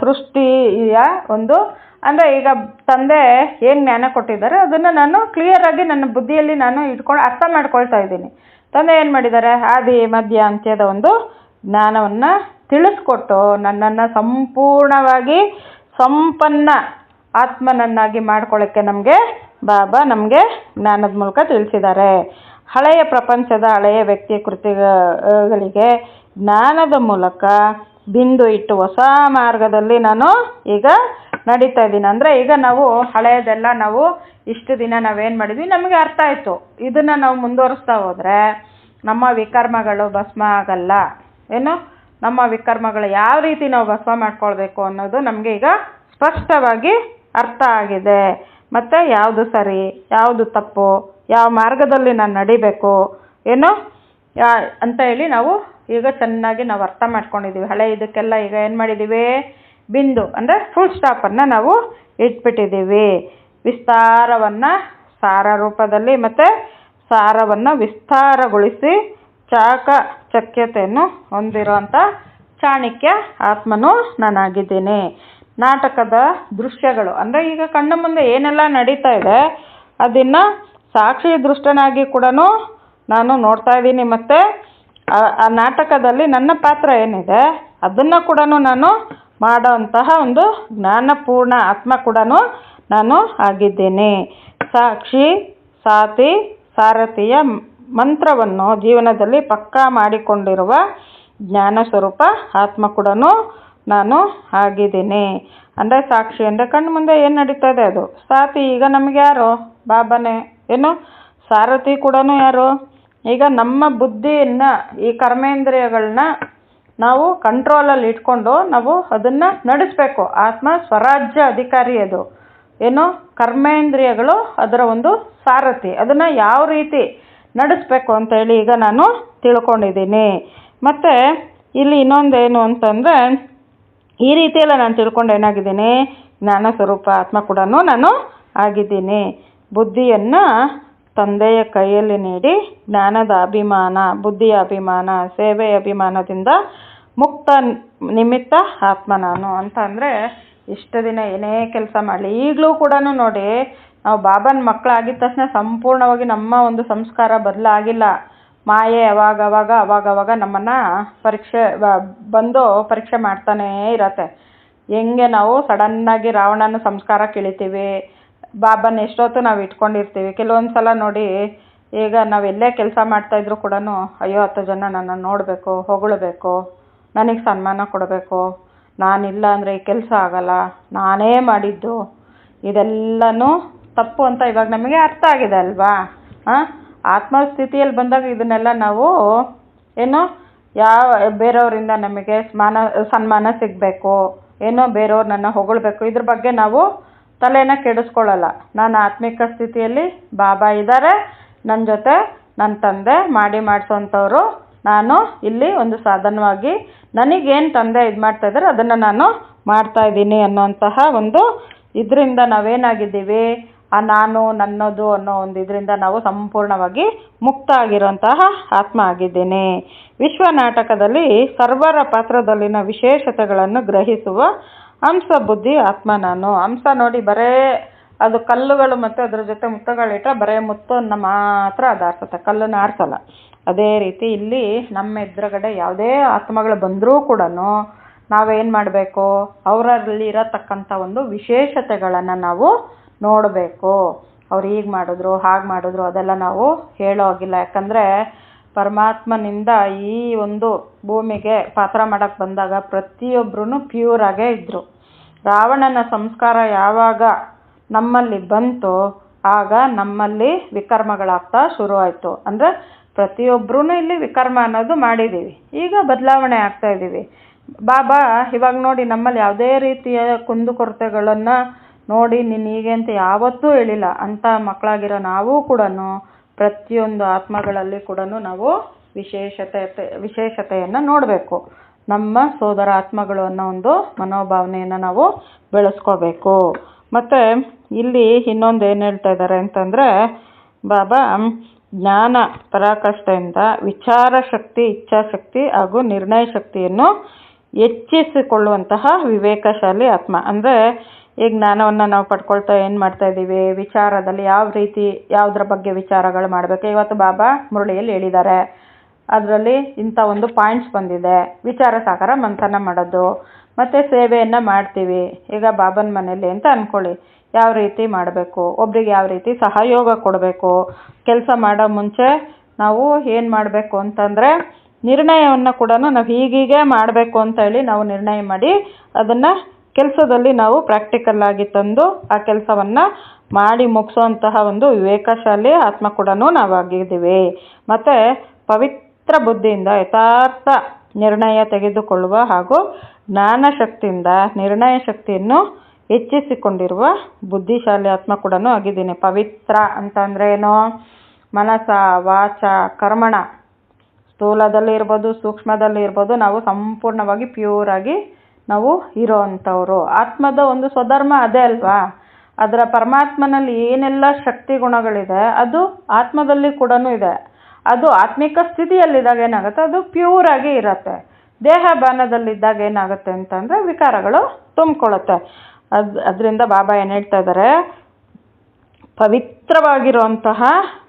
ಸೃಷ್ಟಿಯ ಒಂದು ಅಂದರೆ ಈಗ ತಂದೆ ಏನು ಜ್ಞಾನ ಕೊಟ್ಟಿದ್ದಾರೆ, ಅದನ್ನು ನಾನು ಕ್ಲಿಯರಾಗಿ ನನ್ನ ಬುದ್ಧಿಯಲ್ಲಿ ನಾನು ಇಟ್ಕೊಂಡು ಅರ್ಥ ಮಾಡ್ಕೊಳ್ತಾ ಇದ್ದೀನಿ. ತಂದೆ ಏನು ಮಾಡಿದ್ದಾರೆ, ಆದಿ, ಮಧ್ಯ ಅಂತ್ಯದ ಒಂದು ಜ್ಞಾನವನ್ನು ತಿಳಿಸ್ಕೊಟ್ಟು ನನ್ನನ್ನು ಸಂಪೂರ್ಣವಾಗಿ ಸಂಪನ್ನ ಆತ್ಮನನ್ನಾಗಿ ಮಾಡ್ಕೊಳ್ಳೋಕ್ಕೆ ನಮಗೆ ಬಾಬಾ ನಮಗೆ ಜ್ಞಾನದ ಮೂಲಕ ತಿಳಿಸಿದ್ದಾರೆ. ಹಳೆಯ ಪ್ರಪಂಚದ ಹಳೆಯ ವ್ಯಕ್ತಿ ಕೃತಿಗಳಿಗೆ ಜ್ಞಾನದ ಮೂಲಕ ಬಿಂದು ಇಟ್ಟು ಹೊಸ ಮಾರ್ಗದಲ್ಲಿ ನಾನು ಈಗ ನಡೀತಾ ಇದ್ದೀನಿ ಅಂದರೆ ಈಗ ನಾವು ಹಳೆಯದೆಲ್ಲ ನಾವು ಇಷ್ಟು ದಿನ ನಾವೇನು ಮಾಡಿದ್ವಿ, ನಮಗೆ ಅರ್ಥ ಆಯಿತು. ಇದನ್ನು ನಾವು ಮುಂದುವರಿಸ್ತಾ ಹೋದರೆ ನಮ್ಮ ವಿಕರ್ಮಗಳು ಭಸ್ಮ ಆಗಲ್ಲ. ಏನು? ನಮ್ಮ ವಿಕರ್ಮಗಳು ಯಾವ ರೀತಿ ನಾವು ಭಸ್ಮ ಮಾಡ್ಕೊಳ್ಬೇಕು ಅನ್ನೋದು ನಮಗೆ ಈಗ ಸ್ಪಷ್ಟವಾಗಿ ಅರ್ಥ ಆಗಿದೆ. ಮತ್ತು ಯಾವುದು ಸರಿ, ಯಾವುದು ತಪ್ಪು, ಯಾವ ಮಾರ್ಗದಲ್ಲಿ ನಾನು ನಡಿಬೇಕು, ಏನು? ಅಂತ ಹೇಳಿ ನಾವು ಈಗ ಚೆನ್ನಾಗಿ ನಾವು ಅರ್ಥ ಮಾಡ್ಕೊಂಡಿದ್ದೀವಿ ಹಳೆ ಇದಕ್ಕೆಲ್ಲ ಈಗ ಏನು ಮಾಡಿದ್ದೀವಿ ಬಿಂದು ಅಂದರೆ ಫುಲ್ ಸ್ಟಾಪನ್ನು ನಾವು ಇಟ್ಬಿಟ್ಟಿದ್ದೀವಿ. ವಿಸ್ತಾರವನ್ನು ಸಾರ ರೂಪದಲ್ಲಿ ಮತ್ತು ಸಾರವನ್ನು ವಿಸ್ತಾರಗೊಳಿಸಿ ಚಾಕ ಚಕ್ಯತೆಯನ್ನು ಹೊಂದಿರುವಂಥ ಚಾಣಕ್ಯ ಆತ್ಮನೂ ನಾನಾಗಿದ್ದೀನಿ ನಾಟಕದ ದೃಶ್ಯಗಳು ಅಂದರೆ ಈಗ ಕಣ್ಣ ಮುಂದೆ ಏನೆಲ್ಲ ನಡೀತಾ ಇದೆ, ಅದನ್ನು ಸಾಕ್ಷಿ ದೃಷ್ಟನಾಗಿ ಕೂಡ ನಾನು ನೋಡ್ತಾ ಇದ್ದೀನಿ. ಮತ್ತು ಆ ನಾಟಕದಲ್ಲಿ ನನ್ನ ಪಾತ್ರ ಏನಿದೆ, ಅದನ್ನು ಕೂಡ ನಾನು ಮಾಡೋಂತಹ ಒಂದು ಜ್ಞಾನಪೂರ್ಣ ಆತ್ಮ ಕೂಡ ನಾನು ಆಗಿದ್ದೇನೆ. ಸಾಕ್ಷಿ, ಸಾತಿ, ಸಾರಥಿಯ ಮಂತ್ರವನ್ನು ಜೀವನದಲ್ಲಿ ಪಕ್ಕಾ ಮಾಡಿಕೊಂಡಿರುವ ಜ್ಞಾನ ಸ್ವರೂಪ ಆತ್ಮ ಕೂಡ ನಾನು ಆಗಿದ್ದೀನಿ. ಅಂದರೆ ಸಾಕ್ಷಿ ಅಂದರೆ ಕಣ್ಣು ಮುಂದೆ ಏನು ನಡೀತಾ ಇದೆ ಅದು? ಸಾತಿ ಈಗ ನಮಗೆ ಯಾರು? ಬಾಬಾನೇ. ಏನು? ಸಾರಥಿ ಕೂಡ ಯಾರು? ಈಗ ನಮ್ಮ ಬುದ್ಧಿಯನ್ನು, ಈ ಕರ್ಮೇಂದ್ರಿಯಗಳನ್ನ ನಾವು ಕಂಟ್ರೋಲಲ್ಲಿ ಇಟ್ಕೊಂಡು ನಾವು ಅದನ್ನು ನಡೆಸಬೇಕು. ಆತ್ಮ ಸ್ವರಾಜ್ಯ ಅಧಿಕಾರಿ ಅದು. ಏನು ಕರ್ಮೇಂದ್ರಿಯಗಳು ಅದರ ಒಂದು ಸಾರಥಿ. ಅದನ್ನು ಯಾವ ರೀತಿ ನಡೆಸಬೇಕು ಅಂತೇಳಿ ಈಗ ನಾನು ತಿಳ್ಕೊಂಡಿದ್ದೀನಿ. ಮತ್ತು ಇಲ್ಲಿ ಇನ್ನೊಂದು ಏನು ಅಂತಂದರೆ, ಈ ರೀತಿಯೆಲ್ಲ ನಾನು ತಿಳ್ಕೊಂಡು ಏನಾಗಿದ್ದೀನಿ, ಜ್ಞಾನ ಸ್ವರೂಪ ಆತ್ಮ ಕೂಡ ನಾನು ಆಗಿದ್ದೀನಿ. ಬುದ್ಧಿಯನ್ನು ತಂದೆಯ ಕೈಯಲ್ಲಿ ನೀಡಿ ಜ್ಞಾನದ ಅಭಿಮಾನ, ಬುದ್ಧಿಯ ಅಭಿಮಾನ, ಸೇವೆಯ ಅಭಿಮಾನದಿಂದ ಮುಕ್ತ ನಿಮಿತ್ತ ಆತ್ಮ ನಾನು ಅಂತ ಅಂದರೆ ಇಷ್ಟು ದಿನ ಏನೇ ಕೆಲಸ ಮಾಡಲಿ ಈಗಲೂ ಕೂಡ ನೋಡಿ, ನಾವು ಬಾಬನ ಮಕ್ಕಳಾಗಿದ್ದ ತಕ್ಷಣ ಸಂಪೂರ್ಣವಾಗಿ ನಮ್ಮ ಒಂದು ಸಂಸ್ಕಾರ ಬದಲಾಗಿಲ್ಲ. ಮಾಯೆ ಅವಾಗವಾಗ ಅವಾಗವಾಗ ಅವಾಗ ಅವಾಗ ನಮ್ಮನ್ನು ಪರೀಕ್ಷೆ ಬಂದು ಪರೀಕ್ಷೆ ಮಾಡ್ತಾನೇ ಇರತ್ತೆ. ಹೆಂಗೆ ನಾವು ಸಡನ್ನಾಗಿ ರಾವಣನ ಸಂಸ್ಕಾರ ಕೀಳಿತೀವಿ, ಬಾಬನ ಎಷ್ಟೊತ್ತು ನಾವು ಇಟ್ಕೊಂಡಿರ್ತೀವಿ. ಕೆಲವೊಂದು ಸಲ ನೋಡಿ, ಈಗ ನಾವೆಲ್ಲೇ ಕೆಲಸ ಮಾಡ್ತಾಯಿದ್ರು ಕೂಡ ಅಯ್ಯೋ ಹತ್ತು ಜನ ನನ್ನನ್ನು ನೋಡಬೇಕು, ಹೊಗಳಬೇಕು. ನನಗೆ ಸನ್ಮಾನ ಕೊಡಬೇಕು. ನಾನಿಲ್ಲ ಅಂದರೆ ಈ ಕೆಲಸ ಆಗಲ್ಲ. ನಾನೇ ಮಾಡಿದ್ದು. ಇದೆಲ್ಲನೂ ತಪ್ಪು ಅಂತ ಇವಾಗ ನಮಗೆ ಅರ್ಥ ಆಗಿದೆ ಅಲ್ವಾ? ಹಾಂ ಆತ್ಮಸ್ಥಿತಿಯಲ್ಲಿ ಬಂದಾಗ ಇದನ್ನೆಲ್ಲ ನಾವು ಏನು ಯಾವ ಬೇರೆಯವರಿಂದ ನಮಗೆ ಸ್ಮಾನ, ಸನ್ಮಾನ ಸಿಗಬೇಕು. ಏನೋ ಬೇರೆಯವ್ರು ನನ್ನ ಹೊಗಳಬೇಕು. ಇದ್ರ ಬಗ್ಗೆ ನಾವು ತಲೆನ ಕೆಡಿಸ್ಕೊಳ್ಳಲ್ಲ. ನಾನು ಆತ್ಮಿಕ ಸ್ಥಿತಿಯಲ್ಲಿ ಬಾಬಾ ಇದ್ದಾರೆ. ನನ್ನ ಜೊತೆ ನನ್ನ ತಂದೆ, ಮಾಡಿ ಮಾಡಿಸೋಂಥವ್ರು ನಾನು ಇಲ್ಲಿ ಒಂದು ಸಾಧನವಾಗಿ ನನಗೇನು ತಂದೆ ಇದು ಮಾಡ್ತಾ ಇದ್ದಾರೆ ಅದನ್ನು ನಾನು ಮಾಡ್ತಾ ಇದ್ದೀನಿ ಅನ್ನೋಂತಹ ಒಂದು ಇದರಿಂದ ನಾವೇನಾಗಿದ್ದೀವಿ? ಆ ನಾನು ನನ್ನದು ಅನ್ನೋ ಒಂದು ಇದರಿಂದ ನಾವು ಸಂಪೂರ್ಣವಾಗಿ ಮುಕ್ತ ಆಗಿರುವಂತಹ ಆತ್ಮ ಆಗಿದ್ದೇನೆ. ವಿಶ್ವ ನಾಟಕದಲ್ಲಿ ಸರ್ವರ ಪಾತ್ರದಲ್ಲಿನ ವಿಶೇಷತೆಗಳನ್ನು ಗ್ರಹಿಸುವ ಹಂಸ ಬುದ್ಧಿ ಆತ್ಮ ನಾನು. ಹಂಸ ನೋಡಿ ಬರೇ ಅದು ಕಲ್ಲುಗಳು ಮತ್ತು ಅದರ ಜೊತೆ ಮುತ್ತುಗಳಿಟ್ಟ ಬರೇ ಮುತ್ತನ್ನು ಮಾತ್ರ ಅದು ಆರಿಸುತ್ತೆ ಕಲ್ಲನ್ನು ಆರಿಸಲ್ಲ. ಅದೇ ರೀತಿ ಇಲ್ಲಿ ನಮ್ಮ ಎದುರುಗಡೆ ಯಾವುದೇ ಆತ್ಮಗಳು ಬಂದರೂ ಕೂಡ ನಾವೇನು ಮಾಡಬೇಕು? ಅವರಲ್ಲಿ ಇರತಕ್ಕಂಥ ಒಂದು ವಿಶೇಷತೆಗಳನ್ನು ನಾವು ನೋಡಬೇಕು. ಅವ್ರು ಹೀಗೆ ಮಾಡಿದ್ರು, ಹಾಗೆ ಮಾಡಿದ್ರು ಅದೆಲ್ಲ ನಾವು ಹೇಳೋ ಹಾಗಿಲ್ಲ. ಯಾಕಂದರೆ ಪರಮಾತ್ಮನಿಂದ ಈ ಒಂದು ಭೂಮಿಗೆ ಪಾತ್ರ ಮಾಡೋಕ್ಕೆ ಬಂದಾಗ ಪ್ರತಿಯೊಬ್ಬರೂ ಪ್ಯೂರಾಗೇ ಇದ್ದರು ರಾವಣನ ಸಂಸ್ಕಾರ ಯಾವಾಗ ನಮ್ಮಲ್ಲಿ ಬಂತು, ಆಗ ನಮ್ಮಲ್ಲಿ ವಿಕರ್ಮಗಳಾಗ್ತಾ ಶುರು ಆಯಿತು ಅಂದರೆ ಪ್ರತಿಯೊಬ್ಬರೂ ಇಲ್ಲಿ ವಿಕರ್ಮ ಅನ್ನೋದು ಮಾಡಿದ್ದೀವಿ. ಈಗ ಬದಲಾವಣೆ ಆಗ್ತಾ ಇದ್ದೀವಿ. ಬಾಬಾ, ಇವಾಗ ನೋಡಿ ನಮ್ಮಲ್ಲಿ ಯಾವುದೇ ರೀತಿಯ ಕುಂದುಕೊರತೆಗಳನ್ನು ನೋಡಿ ನೀನು ಹೀಗೆ ಅಂತ ಯಾವತ್ತೂ ಹೇಳಿಲ್ಲ. ಅಂಥ ಮಕ್ಕಳಾಗಿರೋ ನಾವು ಕೂಡ ಪ್ರತಿಯೊಂದು ಆತ್ಮಗಳಲ್ಲಿ ಕೂಡ ನಾವು ವಿಶೇಷತೆ, ವಿಶೇಷತೆಯನ್ನು ನೋಡಬೇಕು. ನಮ್ಮ ಸೋದರ ಆತ್ಮಗಳು ಅನ್ನೋ ಒಂದು ಮನೋಭಾವನೆಯನ್ನು ನಾವು ಬೆಳೆಸ್ಕೋಬೇಕು. ಮತ್ತು ಇಲ್ಲಿ ಇನ್ನೊಂದು ಏನು ಹೇಳ್ತಾ ಇದ್ದಾರೆ ಅಂತಂದರೆ, ಬಾಬಾ ಜ್ಞಾನ, ಪರಾಕಾಷ್ಠೆಯಿಂದ ವಿಚಾರ ಶಕ್ತಿ ಇಚ್ಛಾಶಕ್ತಿ ಹಾಗೂ ನಿರ್ಣಯ ಶಕ್ತಿಯನ್ನು ಹೆಚ್ಚಿಸಿಕೊಳ್ಳುವಂತಹ ವಿವೇಕಶಾಲಿ ಆತ್ಮ. ಅಂದರೆ ಈ ಜ್ಞಾನವನ್ನು ನಾವು ಪಡ್ಕೊಳ್ತಾ ಏನು ಮಾಡ್ತಾ ಇದ್ದೀವಿ? ವಿಚಾರದಲ್ಲಿ ಯಾವ ರೀತಿ, ಯಾವುದ್ರ ಬಗ್ಗೆ ವಿಚಾರಗಳು ಮಾಡಬೇಕು? ಇವತ್ತು ಬಾಬಾ ಮುರಳಿಯಲ್ಲಿ ಹೇಳಿದ್ದಾರೆ. ಅದರಲ್ಲಿ ಇಂಥ ಒಂದು ಪಾಯಿಂಟ್ಸ್ ಬಂದಿದೆ. ವಿಚಾರ ಸಾಕಾರ ಮಂಥನ ಮಾಡೋದು. ಮತ್ತು ಸೇವೆಯನ್ನು ಮಾಡ್ತೀವಿ. ಈಗ ಬಾಬನ ಮನೆಯಲ್ಲಿ ಅಂತ ಅಂದ್ಕೊಳ್ಳಿ ಯಾವ ರೀತಿ ಮಾಡಬೇಕು, ಒಬ್ರಿಗೆ ಯಾವ ರೀತಿ ಸಹಯೋಗ ಕೊಡಬೇಕು, ಕೆಲಸ ಮಾಡೋ ಮುಂಚೆ ನಾವು ಏನು ಮಾಡಬೇಕು ಅಂತಂದರೆ ನಿರ್ಣಯವನ್ನು ಕೂಡ ನಾವು ಹೀಗೀಗೆ ಮಾಡಬೇಕು ಅಂತ ಹೇಳಿ ನಾವು ನಿರ್ಣಯ ಮಾಡಿ ಅದನ್ನು ಕೆಲಸದಲ್ಲಿ ನಾವು ಪ್ರಾಕ್ಟಿಕಲ್ ಆಗಿ ತಂದು ಆ ಕೆಲಸವನ್ನು ಮಾಡಿ ಮುಗಿಸುವಂತಹ ಒಂದು ವಿವೇಕಶಾಲಿ ಆತ್ಮ ಕೂಡ ನಾವಾಗಿದ್ದೀವಿ. ಮತ್ತು ಪವಿತ್ರ ಬುದ್ಧಿಯಿಂದ ಯಥಾರ್ಥ ನಿರ್ಣಯ ತೆಗೆದುಕೊಳ್ಳುವ ಹಾಗೂ ಜ್ಞಾನ ಶಕ್ತಿಯಿಂದ ನಿರ್ಣಯ ಶಕ್ತಿಯನ್ನು ಹೆಚ್ಚಿಸಿಕೊಂಡಿರುವ ಬುದ್ಧಿಶಾಲಿ ಆತ್ಮ ಕೂಡ ಆಗಿದ್ದೀನಿ. ಪವಿತ್ರ ಅಂತ ಅಂದರೆ ಏನು ಮನಸ, ವಾಚ, ಕರ್ಮಣ. ಸ್ಥೂಲದಲ್ಲಿ ಇರ್ಬೋದು, ಸೂಕ್ಷ್ಮದಲ್ಲಿ ಇರ್ಬೋದು, ನಾವು ಸಂಪೂರ್ಣವಾಗಿ ಪ್ಯೂರ್ ಆಗಿ ನಾವು ಇರೋ ಅಂಥವ್ರು ಆತ್ಮದ ಒಂದು ಸ್ವಧರ್ಮ ಅದೇ ಅಲ್ವಾ? ಅದರ ಪರಮಾತ್ಮನಲ್ಲಿ ಏನೆಲ್ಲ ಶಕ್ತಿ ಗುಣಗಳಿದೆ, ಅದು ಆತ್ಮದಲ್ಲಿ ಕೂಡ ಇದೆ. ಅದು ಆತ್ಮಿಕ ಸ್ಥಿತಿಯಲ್ಲಿದ್ದಾಗ ಏನಾಗುತ್ತೆ? ಅದು ಪ್ಯೂರ್ ಆಗಿ ಇರತ್ತೆ. ದೇಹ ಬಾನದಲ್ಲಿದ್ದಾಗ ಏನಾಗುತ್ತೆ ಅಂತಂದರೆ ವಿಕಾರಗಳು ತುಂಬಿಕೊಳ್ಳುತ್ತೆ. ಅದು ಅದರಿಂದ ಬಾಬಾ ಏನು ಹೇಳ್ತಾ ಇದ್ದಾರೆ ಪವಿತ್ರವಾಗಿರುವಂತಹ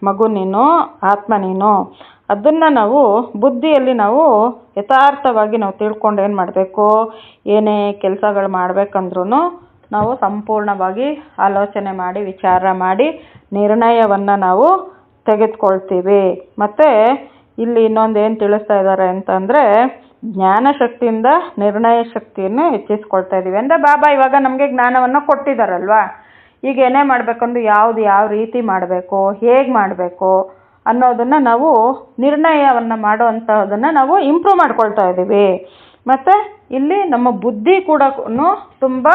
ಮಗು ನೀನು, ಆತ್ಮ ನೀನು. ಅದನ್ನು ನಾವು ಬುದ್ಧಿಯಲ್ಲಿ ನಾವು ಯಥಾರ್ಥವಾಗಿ ನಾವು ತಿಳ್ಕೊಂಡು ಏನು ಮಾಡಬೇಕು? ಏನೇ ಕೆಲಸಗಳು ಮಾಡಬೇಕಂದ್ರೂ ನಾವು ಸಂಪೂರ್ಣವಾಗಿ ಆಲೋಚನೆ ಮಾಡಿ, ವಿಚಾರ ಮಾಡಿ ನಿರ್ಣಯವನ್ನು ನಾವು ತೆಗೆದುಕೊಳ್ತೀವಿ. ಮತ್ತು ಇಲ್ಲಿ ಇನ್ನೊಂದು ಏನು ತಿಳಿಸ್ತಾ ಇದ್ದಾರೆ ಅಂತಂದರೆ ಜ್ಞಾನ ಶಕ್ತಿಯಿಂದ ನಿರ್ಣಯ ಶಕ್ತಿಯನ್ನು ಹೆಚ್ಚಿಸ್ಕೊಳ್ತಾ ಇದ್ದೀವಿ ಅಂದರೆ ಬಾಬಾ ಇವಾಗ ನಮಗೆ ಜ್ಞಾನವನ್ನು ಕೊಟ್ಟಿದ್ದಾರಲ್ವಾ ಈಗ ಏನೇ ಮಾಡಬೇಕಂದ್ರೂ ಯಾವುದು ಯಾವ ರೀತಿ ಮಾಡಬೇಕು, ಹೇಗೆ ಮಾಡಬೇಕು ಅನ್ನೋದನ್ನು ನಾವು ನಿರ್ಣಯವನ್ನು ಮಾಡೋ ನಾವು ಇಂಪ್ರೂವ್ ಮಾಡ್ಕೊಳ್ತಾ ಇದ್ದೀವಿ ಮತ್ತು ಇಲ್ಲಿ ನಮ್ಮ ಬುದ್ಧಿ ಕೂಡ ತುಂಬ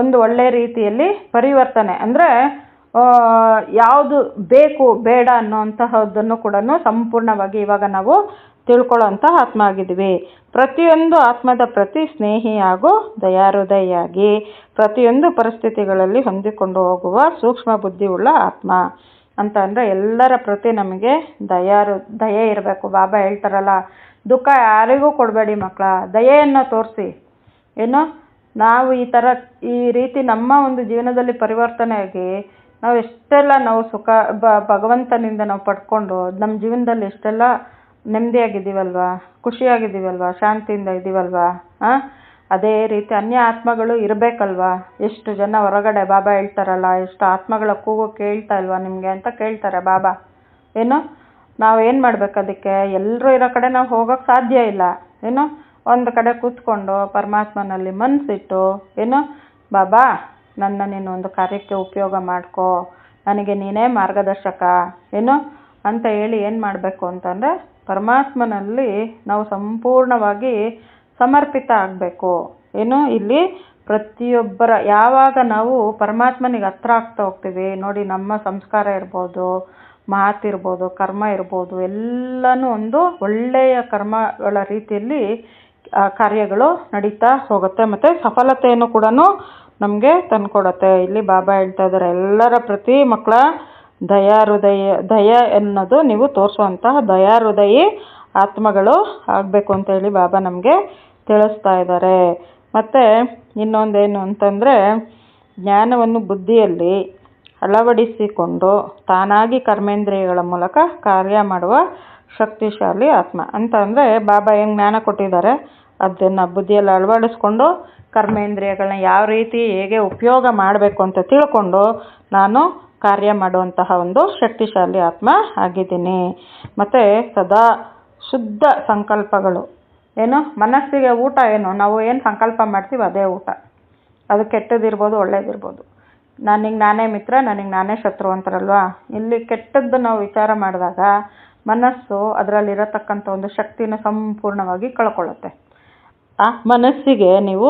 ಒಂದು ಒಳ್ಳೆಯ ರೀತಿಯಲ್ಲಿ ಪರಿವರ್ತನೆ. ಅಂದರೆ ಯಾವುದು ಬೇಕು, ಬೇಡ ಅನ್ನೋಂತಹದ್ದನ್ನು ಕೂಡ ಸಂಪೂರ್ಣವಾಗಿ ಇವಾಗ ನಾವು ತಿಳ್ಕೊಳ್ಳೋ ಅಂಥ ಆತ್ಮ ಆಗಿದ್ವಿ ಪ್ರತಿಯೊಂದು ಆತ್ಮದ ಪ್ರತಿ ಸ್ನೇಹಿ ಹಾಗೂ ದಯಾರುದಯಾಗಿ ಪ್ರತಿಯೊಂದು ಪರಿಸ್ಥಿತಿಗಳಲ್ಲಿ ಹೊಂದಿಕೊಂಡು ಹೋಗುವ ಸೂಕ್ಷ್ಮ ಬುದ್ಧಿ ಉಳ್ಳ ಆತ್ಮ. ಅಂತ ಅಂದರೆ ಎಲ್ಲರ ಪ್ರತಿ ನಮಗೆ ದಯಾರು, ದಯೆ ಇರಬೇಕು. ಬಾಬಾ ಹೇಳ್ತಾರಲ್ಲ, ದುಃಖ ಯಾರಿಗೂ ಕೊಡಬೇಡಿ ಮಕ್ಕಳ, ದಯೆಯನ್ನು ತೋರಿಸಿ. ಏನು? ನಾವು ಈ ಥರ ಈ ರೀತಿ ನಮ್ಮ ಒಂದು ಜೀವನದಲ್ಲಿ ಪರಿವರ್ತನೆ ಆಗಿ ನಾವು ಎಷ್ಟೆಲ್ಲ ನಾವು ಸುಖ ಭಗವಂತನಿಂದ ನಾವು ಪಡ್ಕೊಂಡು, ನಮ್ಮ ಜೀವನದಲ್ಲಿ ಎಷ್ಟೆಲ್ಲ ನೆಮ್ಮದಿಯಾಗಿದ್ದೀವಲ್ವಾ? ಖುಷಿಯಾಗಿದ್ದೀವಲ್ವಾ? ಶಾಂತಿಯಿಂದ ಇದ್ದೀವಲ್ವಾ? ಹಾಂ ಅದೇ ರೀತಿ ಅನ್ಯ ಆತ್ಮಗಳು ಇರಬೇಕಲ್ವಾ? ಎಷ್ಟು ಜನ ಹೊರಗಡೆ ಬಾಬಾ ಹೇಳ್ತಾರಲ್ಲ, ಎಷ್ಟು ಆತ್ಮಗಳ ಕೂಗು ಕೇಳ್ತಾ ಇಲ್ವಾ ನಿಮಗೆ ಅಂತ ಕೇಳ್ತಾರೆ ಬಾಬಾ. ಏನು? ನಾವು ಏನು ಮಾಡ್ಬೇಕು ಅದಕ್ಕೆ? ಎಲ್ಲರೂ ಇರೋ ಕಡೆ ನಾವು ಹೋಗೋಕ್ಕೆ ಸಾಧ್ಯ ಇಲ್ಲ. ಏನು? ಒಂದು ಕಡೆ ಕೂತ್ಕೊಂಡು ಪರಮಾತ್ಮನಲ್ಲಿ ಮನಸ್ಸಿಟ್ಟು ಏನು? ಬಾಬಾ, ನನ್ನ ನೀನು ಒಂದು ಕಾರ್ಯಕ್ಕೆ ಉಪಯೋಗ ಮಾಡ್ಕೋ. ನನಗೆ ನೀನೇ ಮಾರ್ಗದರ್ಶಕ. ಏನು? ಅಂತ ಹೇಳಿ ಏನು ಮಾಡಬೇಕು ಅಂತಂದರೆ ಪರಮಾತ್ಮನಲ್ಲಿ ನಾವು ಸಂಪೂರ್ಣವಾಗಿ ಸಮರ್ಪಿತ ಆಗಬೇಕು. ಏನು? ಇಲ್ಲಿ ಪ್ರತಿಯೊಬ್ಬರ, ಯಾವಾಗ ನಾವು ಪರಮಾತ್ಮನಿಗೆ ಹತ್ರ ಆಗ್ತಾ ಹೋಗ್ತೀವಿ, ನೋಡಿ ನಮ್ಮ ಸಂಸ್ಕಾರ ಇರ್ಬೋದು ಮಾತಿರ್ಬೋದು ಕರ್ಮ ಇರ್ಬೋದು, ಎಲ್ಲನೂ ಒಂದು ಒಳ್ಳೆಯ ಕರ್ಮಗಳ ರೀತಿಯಲ್ಲಿ ಕಾರ್ಯಗಳು ನಡೀತಾ ಹೋಗುತ್ತೆ ಮತ್ತು ಸಫಲತೆಯನ್ನು ಕೂಡ ನಮಗೆ ತಂದುಕೊಡತ್ತೆ. ಇಲ್ಲಿ ಬಾಬಾ ಹೇಳ್ತಾ ಇದ್ದಾರೆ, ಎಲ್ಲರ ಪ್ರತಿ ಮಕ್ಕಳ ದಯಾ ಹೃದಯ ದಯ ಎನ್ನೋದು ನೀವು ತೋರಿಸುವಂತಹ ದಯಾಹೃದಯಿ ಆತ್ಮಗಳು ಆಗಬೇಕು ಅಂತೇಳಿ ಬಾಬಾ ನಮಗೆ ತಿಳಿಸ್ತಾ ಇದ್ದಾರೆ. ಮತ್ತು ಇನ್ನೊಂದೇನು ಅಂತಂದರೆ ಜ್ಞಾನವನ್ನು ಬುದ್ಧಿಯಲ್ಲಿ ಅಳವಡಿಸಿಕೊಂಡು ತಾನಾಗಿ ಕರ್ಮೇಂದ್ರಿಯಗಳ ಮೂಲಕ ಕಾರ್ಯ ಮಾಡುವ ಶಕ್ತಿಶಾಲಿ ಆತ್ಮ. ಅಂತ ಅಂದರೆ ಬಾಬಾ ಏನು ಜ್ಞಾನ ಕೊಟ್ಟಿದ್ದಾರೆ? ಅದನ್ನು ಬುದ್ಧಿಯಲ್ಲಿ ಅಳವಡಿಸ್ಕೊಂಡು ಕರ್ಮೇಂದ್ರಿಯಗಳನ್ನ ಯಾವ ರೀತಿ ಹೇಗೆ ಉಪಯೋಗ ಮಾಡಬೇಕು ಅಂತ ತಿಳ್ಕೊಂಡು ನಾನು ಕಾರ್ಯ ಮಾಡುವಂತಹ ಒಂದು ಶಕ್ತಿಶಾಲಿ ಆತ್ಮ ಆಗಿದ್ದೀನಿ. ಮತ್ತು ಸದಾ ಶುದ್ಧ ಸಂಕಲ್ಪಗಳು. ಏನು? ಮನಸ್ಸಿಗೆ ಊಟ ಏನು? ನಾವು ಏನು ಸಂಕಲ್ಪ ಮಾಡ್ತೀವಿ ಅದೇ ಊಟ. ಅದು ಕೆಟ್ಟದಿರ್ಬೋದು, ಒಳ್ಳೇದಿರ್ಬೋದು. ನನಗೆ ನಾನೇ ಮಿತ್ರ, ನನಗೆ ನಾನೇ ಶತ್ರು ಅಂತಾರಲ್ವಾ? ಇಲ್ಲಿ ಕೆಟ್ಟದ್ದು ನಾವು ವಿಚಾರ ಮಾಡಿದಾಗ ಮನಸ್ಸು ಅದರಲ್ಲಿರತಕ್ಕಂಥ ಒಂದು ಶಕ್ತಿನ ಸಂಪೂರ್ಣವಾಗಿ ಕಳ್ಕೊಳ್ಳುತ್ತೆ. ಆ ಮನಸ್ಸಿಗೆ ನೀವು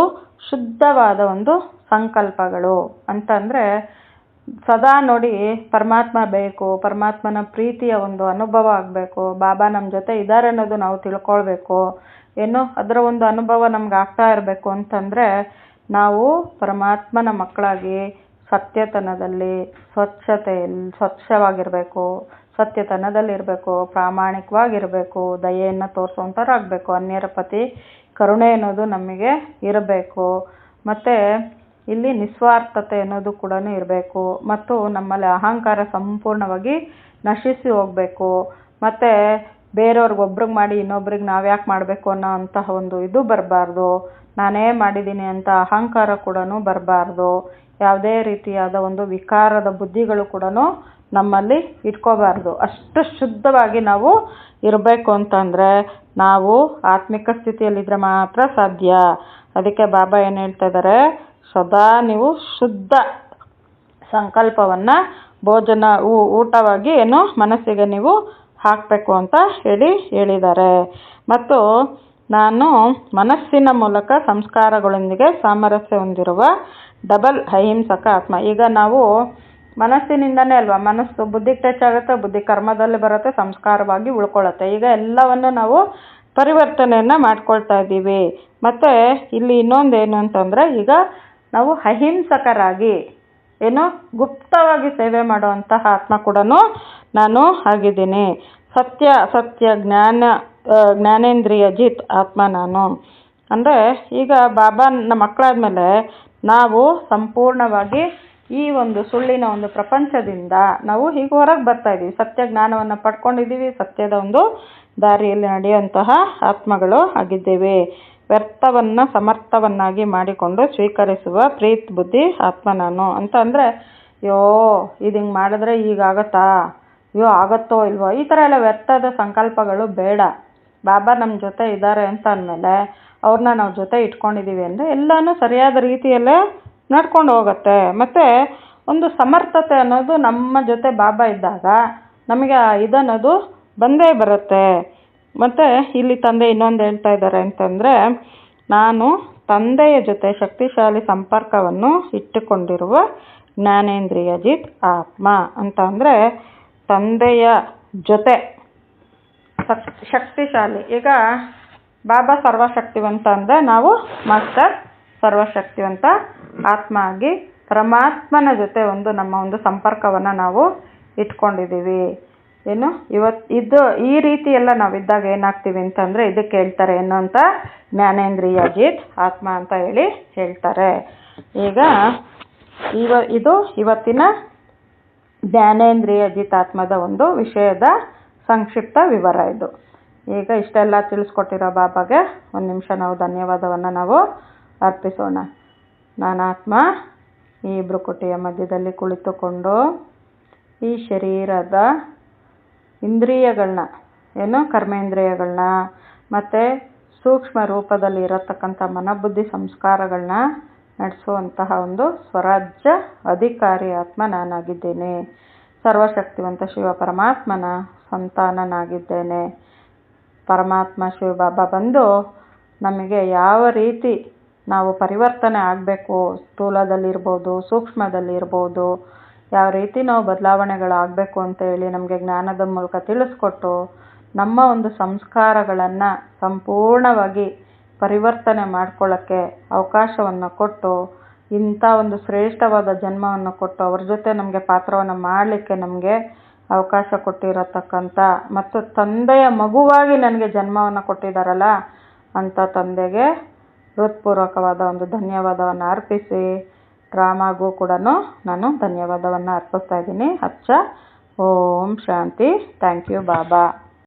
ಶುದ್ಧವಾದ ಒಂದು ಸಂಕಲ್ಪಗಳು. ಅಂತಂದರೆ ಸದಾ ನೋಡಿ ಪರಮಾತ್ಮ ಬೇಕು, ಪರಮಾತ್ಮನ ಪ್ರೀತಿಯ ಒಂದು ಅನುಭವ ಆಗಬೇಕು, ಬಾಬಾ ನಮ್ಮ ಜೊತೆ ಇದ್ದಾರೆ ಅನ್ನೋದು ನಾವು ತಿಳ್ಕೊಳ್ಬೇಕು. ಏನು ಅದರ ಒಂದು ಅನುಭವ ನಮ್ಗೆ ಆಗ್ತಾ ಇರಬೇಕು ಅಂತಂದರೆ ನಾವು ಪರಮಾತ್ಮನ ಮಕ್ಕಳಾಗಿ ಸತ್ಯತನದಲ್ಲಿ, ಸ್ವಚ್ಛತೆಯಲ್ಲಿ, ಸ್ವಚ್ಛವಾಗಿರಬೇಕು ಸತ್ಯತನದಲ್ಲಿರಬೇಕು ಪ್ರಾಮಾಣಿಕವಾಗಿರಬೇಕು, ದಯೆಯನ್ನು ತೋರಿಸುವಂಥವ್ರಾಗಬೇಕು ಅನ್ಯರ ಪತಿ ಕರುಣೆ ಅನ್ನೋದು ನಮಗೆ ಇರಬೇಕು. ಮತ್ತು ಇಲ್ಲಿ ನಿಸ್ವಾರ್ಥತೆ ಅನ್ನೋದು ಕೂಡ ಇರಬೇಕು. ಮತ್ತು ನಮ್ಮಲ್ಲಿ ಅಹಂಕಾರ ಸಂಪೂರ್ಣವಾಗಿ ನಶಿಸಿ ಹೋಗಬೇಕು. ಮತ್ತು ಬೇರೆಯವ್ರಿಗೆ ಒಬ್ರಿಗೆ ಮಾಡಿ ಇನ್ನೊಬ್ರಿಗೆ ನಾವು ಯಾಕೆ ಮಾಡಬೇಕು ಅನ್ನೋ ಅಂತಹ ಒಂದು ಇದು ಬರಬಾರ್ದು. ನಾನೇ ಮಾಡಿದ್ದೀನಿ ಅಂತ ಅಹಂಕಾರ ಕೂಡ ಬರಬಾರ್ದು. ಯಾವುದೇ ರೀತಿಯಾದ ಒಂದು ವಿಕಾರದ ಬುದ್ಧಿಗಳು ಕೂಡ ನಮ್ಮಲ್ಲಿ ಇಟ್ಕೋಬಾರ್ದು. ಅಷ್ಟು ಶುದ್ಧವಾಗಿ ನಾವು ಇರಬೇಕು ಅಂತಂದರೆ ನಾವು ಆತ್ಮಿಕ ಸ್ಥಿತಿಯಲ್ಲಿದ್ದರೆ ಮಾತ್ರ ಸಾಧ್ಯ. ಅದಕ್ಕೆ ಬಾಬಾ ಏನು ಹೇಳ್ತಾ ಇದ್ದಾರೆ ಸದಾ ನೀವು ಶುದ್ಧ ಸಂಕಲ್ಪವನ್ನು ಭೋಜನ ಊಟವಾಗಿ ಏನು ಮನಸ್ಸಿಗೆ ನೀವು ಹಾಕಬೇಕು ಅಂತ ಹೇಳಿ ಹೇಳಿದ್ದಾರೆ. ಮತ್ತು ನಾನು ಮನಸ್ಸಿನ ಮೂಲಕ ಸಂಸ್ಕಾರಗಳೊಂದಿಗೆ ಸಾಮರಸ್ಯ ಹೊಂದಿರುವ ಡಬಲ್ ಅಹಿಂಸಕ ಆತ್ಮ. ಈಗ ನಾವು ಮನಸ್ಸಿನಿಂದನೇ ಅಲ್ವಾ, ಮನಸ್ಸು ಬುದ್ಧಿಗೆ ಟಚ್ ಆಗುತ್ತೆ, ಬುದ್ಧಿ ಕರ್ಮದಲ್ಲಿ ಬರುತ್ತೆ, ಸಂಸ್ಕಾರವಾಗಿ ಉಳ್ಕೊಳ್ಳುತ್ತೆ. ಈಗ ಎಲ್ಲವನ್ನು ನಾವು ಪರಿವರ್ತನೆಯನ್ನು ಮಾಡ್ಕೊಳ್ತಾ ಇದ್ದೀವಿ. ಮತ್ತು ಇಲ್ಲಿ ಇನ್ನೊಂದು ಏನು ಅಂತಂದರೆ, ಈಗ ನಾವು ಅಹಿಂಸಕರಾಗಿ, ಏನು ಗುಪ್ತವಾಗಿ ಸೇವೆ ಮಾಡುವಂತಹ ಆತ್ಮ ಕೂಡ ನಾನು ಆಗಿದ್ದೀನಿ. ಸತ್ಯ ಸತ್ಯ, ಜ್ಞಾನ ಜ್ಞಾನೇಂದ್ರಿಯ ಜಿತ್ ಆತ್ಮ ನಾನು. ಅಂದರೆ ಈಗ ಬಾಬಾ ಮಕ್ಕಳಾದ ಮೇಲೆ ನಾವು ಸಂಪೂರ್ಣವಾಗಿ ಈ ಒಂದು ಸುಳ್ಳಿನ ಒಂದು ಪ್ರಪಂಚದಿಂದ ನಾವು ಹೀಗೆ ಹೊರಗೆ ಬರ್ತಾ ಇದ್ದೀವಿ ಸತ್ಯ ಜ್ಞಾನವನ್ನು ಪಡ್ಕೊಂಡಿದ್ದೀವಿ ಸತ್ಯದ ಒಂದು ದಾರಿಯಲ್ಲಿ ನಡೆಯುವಂತಹ ಆತ್ಮಗಳು ಆಗಿದ್ದೇವೆ. ವ್ಯರ್ಥವನ್ನು ಸಮರ್ಥವನ್ನಾಗಿ ಮಾಡಿಕೊಂಡು ಸ್ವೀಕರಿಸುವ ಪ್ರೀತ್ ಬುದ್ಧಿ ಆತ್ಮ ನಾನು ಅಂತ ಅಂದರೆ ಅಯ್ಯೋ ಇದು ಹಿಂಗೆ ಮಾಡಿದ್ರೆ ಈಗಾಗತ್ತಾ ಅಯ್ಯೋ ಆಗತ್ತೋ ಇಲ್ವೋ? ಈ ಥರ ಎಲ್ಲ ವ್ಯರ್ಥದ ಸಂಕಲ್ಪಗಳು ಬೇಡ. ಬಾಬಾ ನಮ್ಮ ಜೊತೆ ಇದ್ದಾರೆ ಅಂತ ಅಂದಮೇಲೆ ಅವ್ರನ್ನ ನಾವು ಜೊತೆ ಇಟ್ಕೊಂಡಿದ್ದೀವಿ ಅಂದರೆ ಎಲ್ಲನೂ ಸರಿಯಾದ ರೀತಿಯಲ್ಲೇ ನಡ್ಕೊಂಡು ಹೋಗುತ್ತೆ. ಮತ್ತು ಒಂದು ಸಮರ್ಥತೆ ಅನ್ನೋದು ನಮ್ಮ ಜೊತೆ ಬಾಬಾ ಇದ್ದಾಗ ನಮಗೆ ಇದನ್ನೋದು ಬಂದೇ ಬರುತ್ತೆ. ಮತ್ತು ಇಲ್ಲಿ ತಂದೆ ಇನ್ನೊಂದು ಹೇಳ್ತಾ ಇದ್ದಾರೆ ಅಂತಂದರೆ, ನಾನು ತಂದೆಯ ಜೊತೆ ಶಕ್ತಿಶಾಲಿ ಸಂಪರ್ಕವನ್ನು ಇಟ್ಟುಕೊಂಡಿರುವ ಜ್ಞಾನೇಂದ್ರಿಯಜಿತ್ ಆತ್ಮ ಅಂತ ಅಂದರೆ ತಂದೆಯ ಜೊತೆ ಶಕ್ತಿಶಾಲಿ. ಈಗ ಬಾಬಾ ಸರ್ವಶಕ್ತಿವಂತ ಅಂದರೆ ನಾವು ಮಾಸ್ಟರ್ ಸರ್ವಶಕ್ತಿವಂತ ಆತ್ಮ ಆಗಿ ಪರಮಾತ್ಮನ ಜೊತೆ ಒಂದು ನಮ್ಮ ಒಂದು ಸಂಪರ್ಕವನ್ನು ನಾವು ಇಟ್ಕೊಂಡಿದ್ದೀವಿ. ಏನು? ಇವತ್ತು ಇದು ಈ ರೀತಿ ಎಲ್ಲ ನಾವಿದ್ದಾಗ ಏನಾಗ್ತೀವಿ ಅಂತಂದರೆ ಇದಕ್ಕೆ ಹೇಳ್ತಾರೆ ಏನು ಅಂತ ಜ್ಞಾನೇಂದ್ರಿಯ ಜಿತ್ ಆತ್ಮ ಅಂತ ಹೇಳಿ ಹೇಳ್ತಾರೆ. ಈಗ ಇವ ಇದು ಇವತ್ತಿನ ಜ್ಞಾನೇಂದ್ರಿಯ ಆತ್ಮದ ಒಂದು ವಿಷಯದ ಸಂಕ್ಷಿಪ್ತ ವಿವರ ಇದು. ಈಗ ಇಷ್ಟೆಲ್ಲ ತಿಳಿಸ್ಕೊಟ್ಟಿರೋ ಬಾಬಾಗೆ ಒಂದು ನಿಮಿಷ ನಾವು ಧನ್ಯವಾದವನ್ನು ನಾವು ಅರ್ಪಿಸೋಣ. ನಾನು ಆತ್ಮ, ಈ ಕುಟಿಯ ಮಧ್ಯದಲ್ಲಿ ಕುಳಿತುಕೊಂಡು ಈ ಶರೀರದ ಇಂದ್ರಿಯಗಳನ್ನ ಏನು ಕರ್ಮೇಂದ್ರಿಯಗಳನ್ನ ಮತ್ತು ಸೂಕ್ಷ್ಮ ರೂಪದಲ್ಲಿ ಇರತಕ್ಕಂಥ ಮನಬುದ್ಧಿ ಸಂಸ್ಕಾರಗಳನ್ನ ನಡೆಸುವಂತಹ ಒಂದು ಸ್ವರಾಜ್ಯ ಅಧಿಕಾರಿ ಆತ್ಮ ನಾನಾಗಿದ್ದೇನೆ. ಸರ್ವಶಕ್ತಿವಂತ ಶಿವ ಪರಮಾತ್ಮನ ಸಂತಾನನಾಗಿದ್ದೇನೆ. ಪರಮಾತ್ಮ ಶಿವಬಾಬಾ ಬಂದು ನಮಗೆ ಯಾವ ರೀತಿ ನಾವು ಪರಿವರ್ತನೆ ಆಗಬೇಕು, ಸ್ಥೂಲದಲ್ಲಿರ್ಬೋದು, ಸೂಕ್ಷ್ಮದಲ್ಲಿರ್ಬೋದು ಯಾವ ರೀತಿ ನಾವು ಬದಲಾವಣೆಗಳಾಗಬೇಕು ಅಂತ ಹೇಳಿ ನಮಗೆ ಜ್ಞಾನದ ಮೂಲಕ ತಿಳಿಸ್ಕೊಟ್ಟು ನಮ್ಮ ಒಂದು ಸಂಸ್ಕಾರಗಳನ್ನು ಸಂಪೂರ್ಣವಾಗಿ ಪರಿವರ್ತನೆ ಮಾಡ್ಕೊಳ್ಳೋಕ್ಕೆ ಅವಕಾಶವನ್ನು ಕೊಟ್ಟು ಇಂಥ ಒಂದು ಶ್ರೇಷ್ಠವಾದ ಜನ್ಮವನ್ನು ಕೊಟ್ಟು ಅವ್ರ ಜೊತೆ ನಮಗೆ ಪಾತ್ರವನ್ನು ಮಾಡಲಿಕ್ಕೆ ನಮಗೆ ಅವಕಾಶ ಕೊಟ್ಟಿರತಕ್ಕಂಥ ಮತ್ತು ತಂದೆಯ ಮಗುವಾಗಿ ನನಗೆ ಜನ್ಮವನ್ನು ಕೊಟ್ಟಿದ್ದಾರಲ್ಲ ಅಂಥ ತಂದೆಗೆ ಹೃತ್ಪೂರ್ವಕವಾದ ಒಂದು ಧನ್ಯವಾದವನ್ನು ಅರ್ಪಿಸಿ ಡ್ರಾಮಾಗೂ ಕೂಡ ನಾನು ಧನ್ಯವಾದವನ್ನು ಅರ್ಪಿಸ್ತಾ ಇದ್ದೀನಿ. ಅಚ್ಚ. ಓಂ ಶಾಂತಿ. Thank you Baba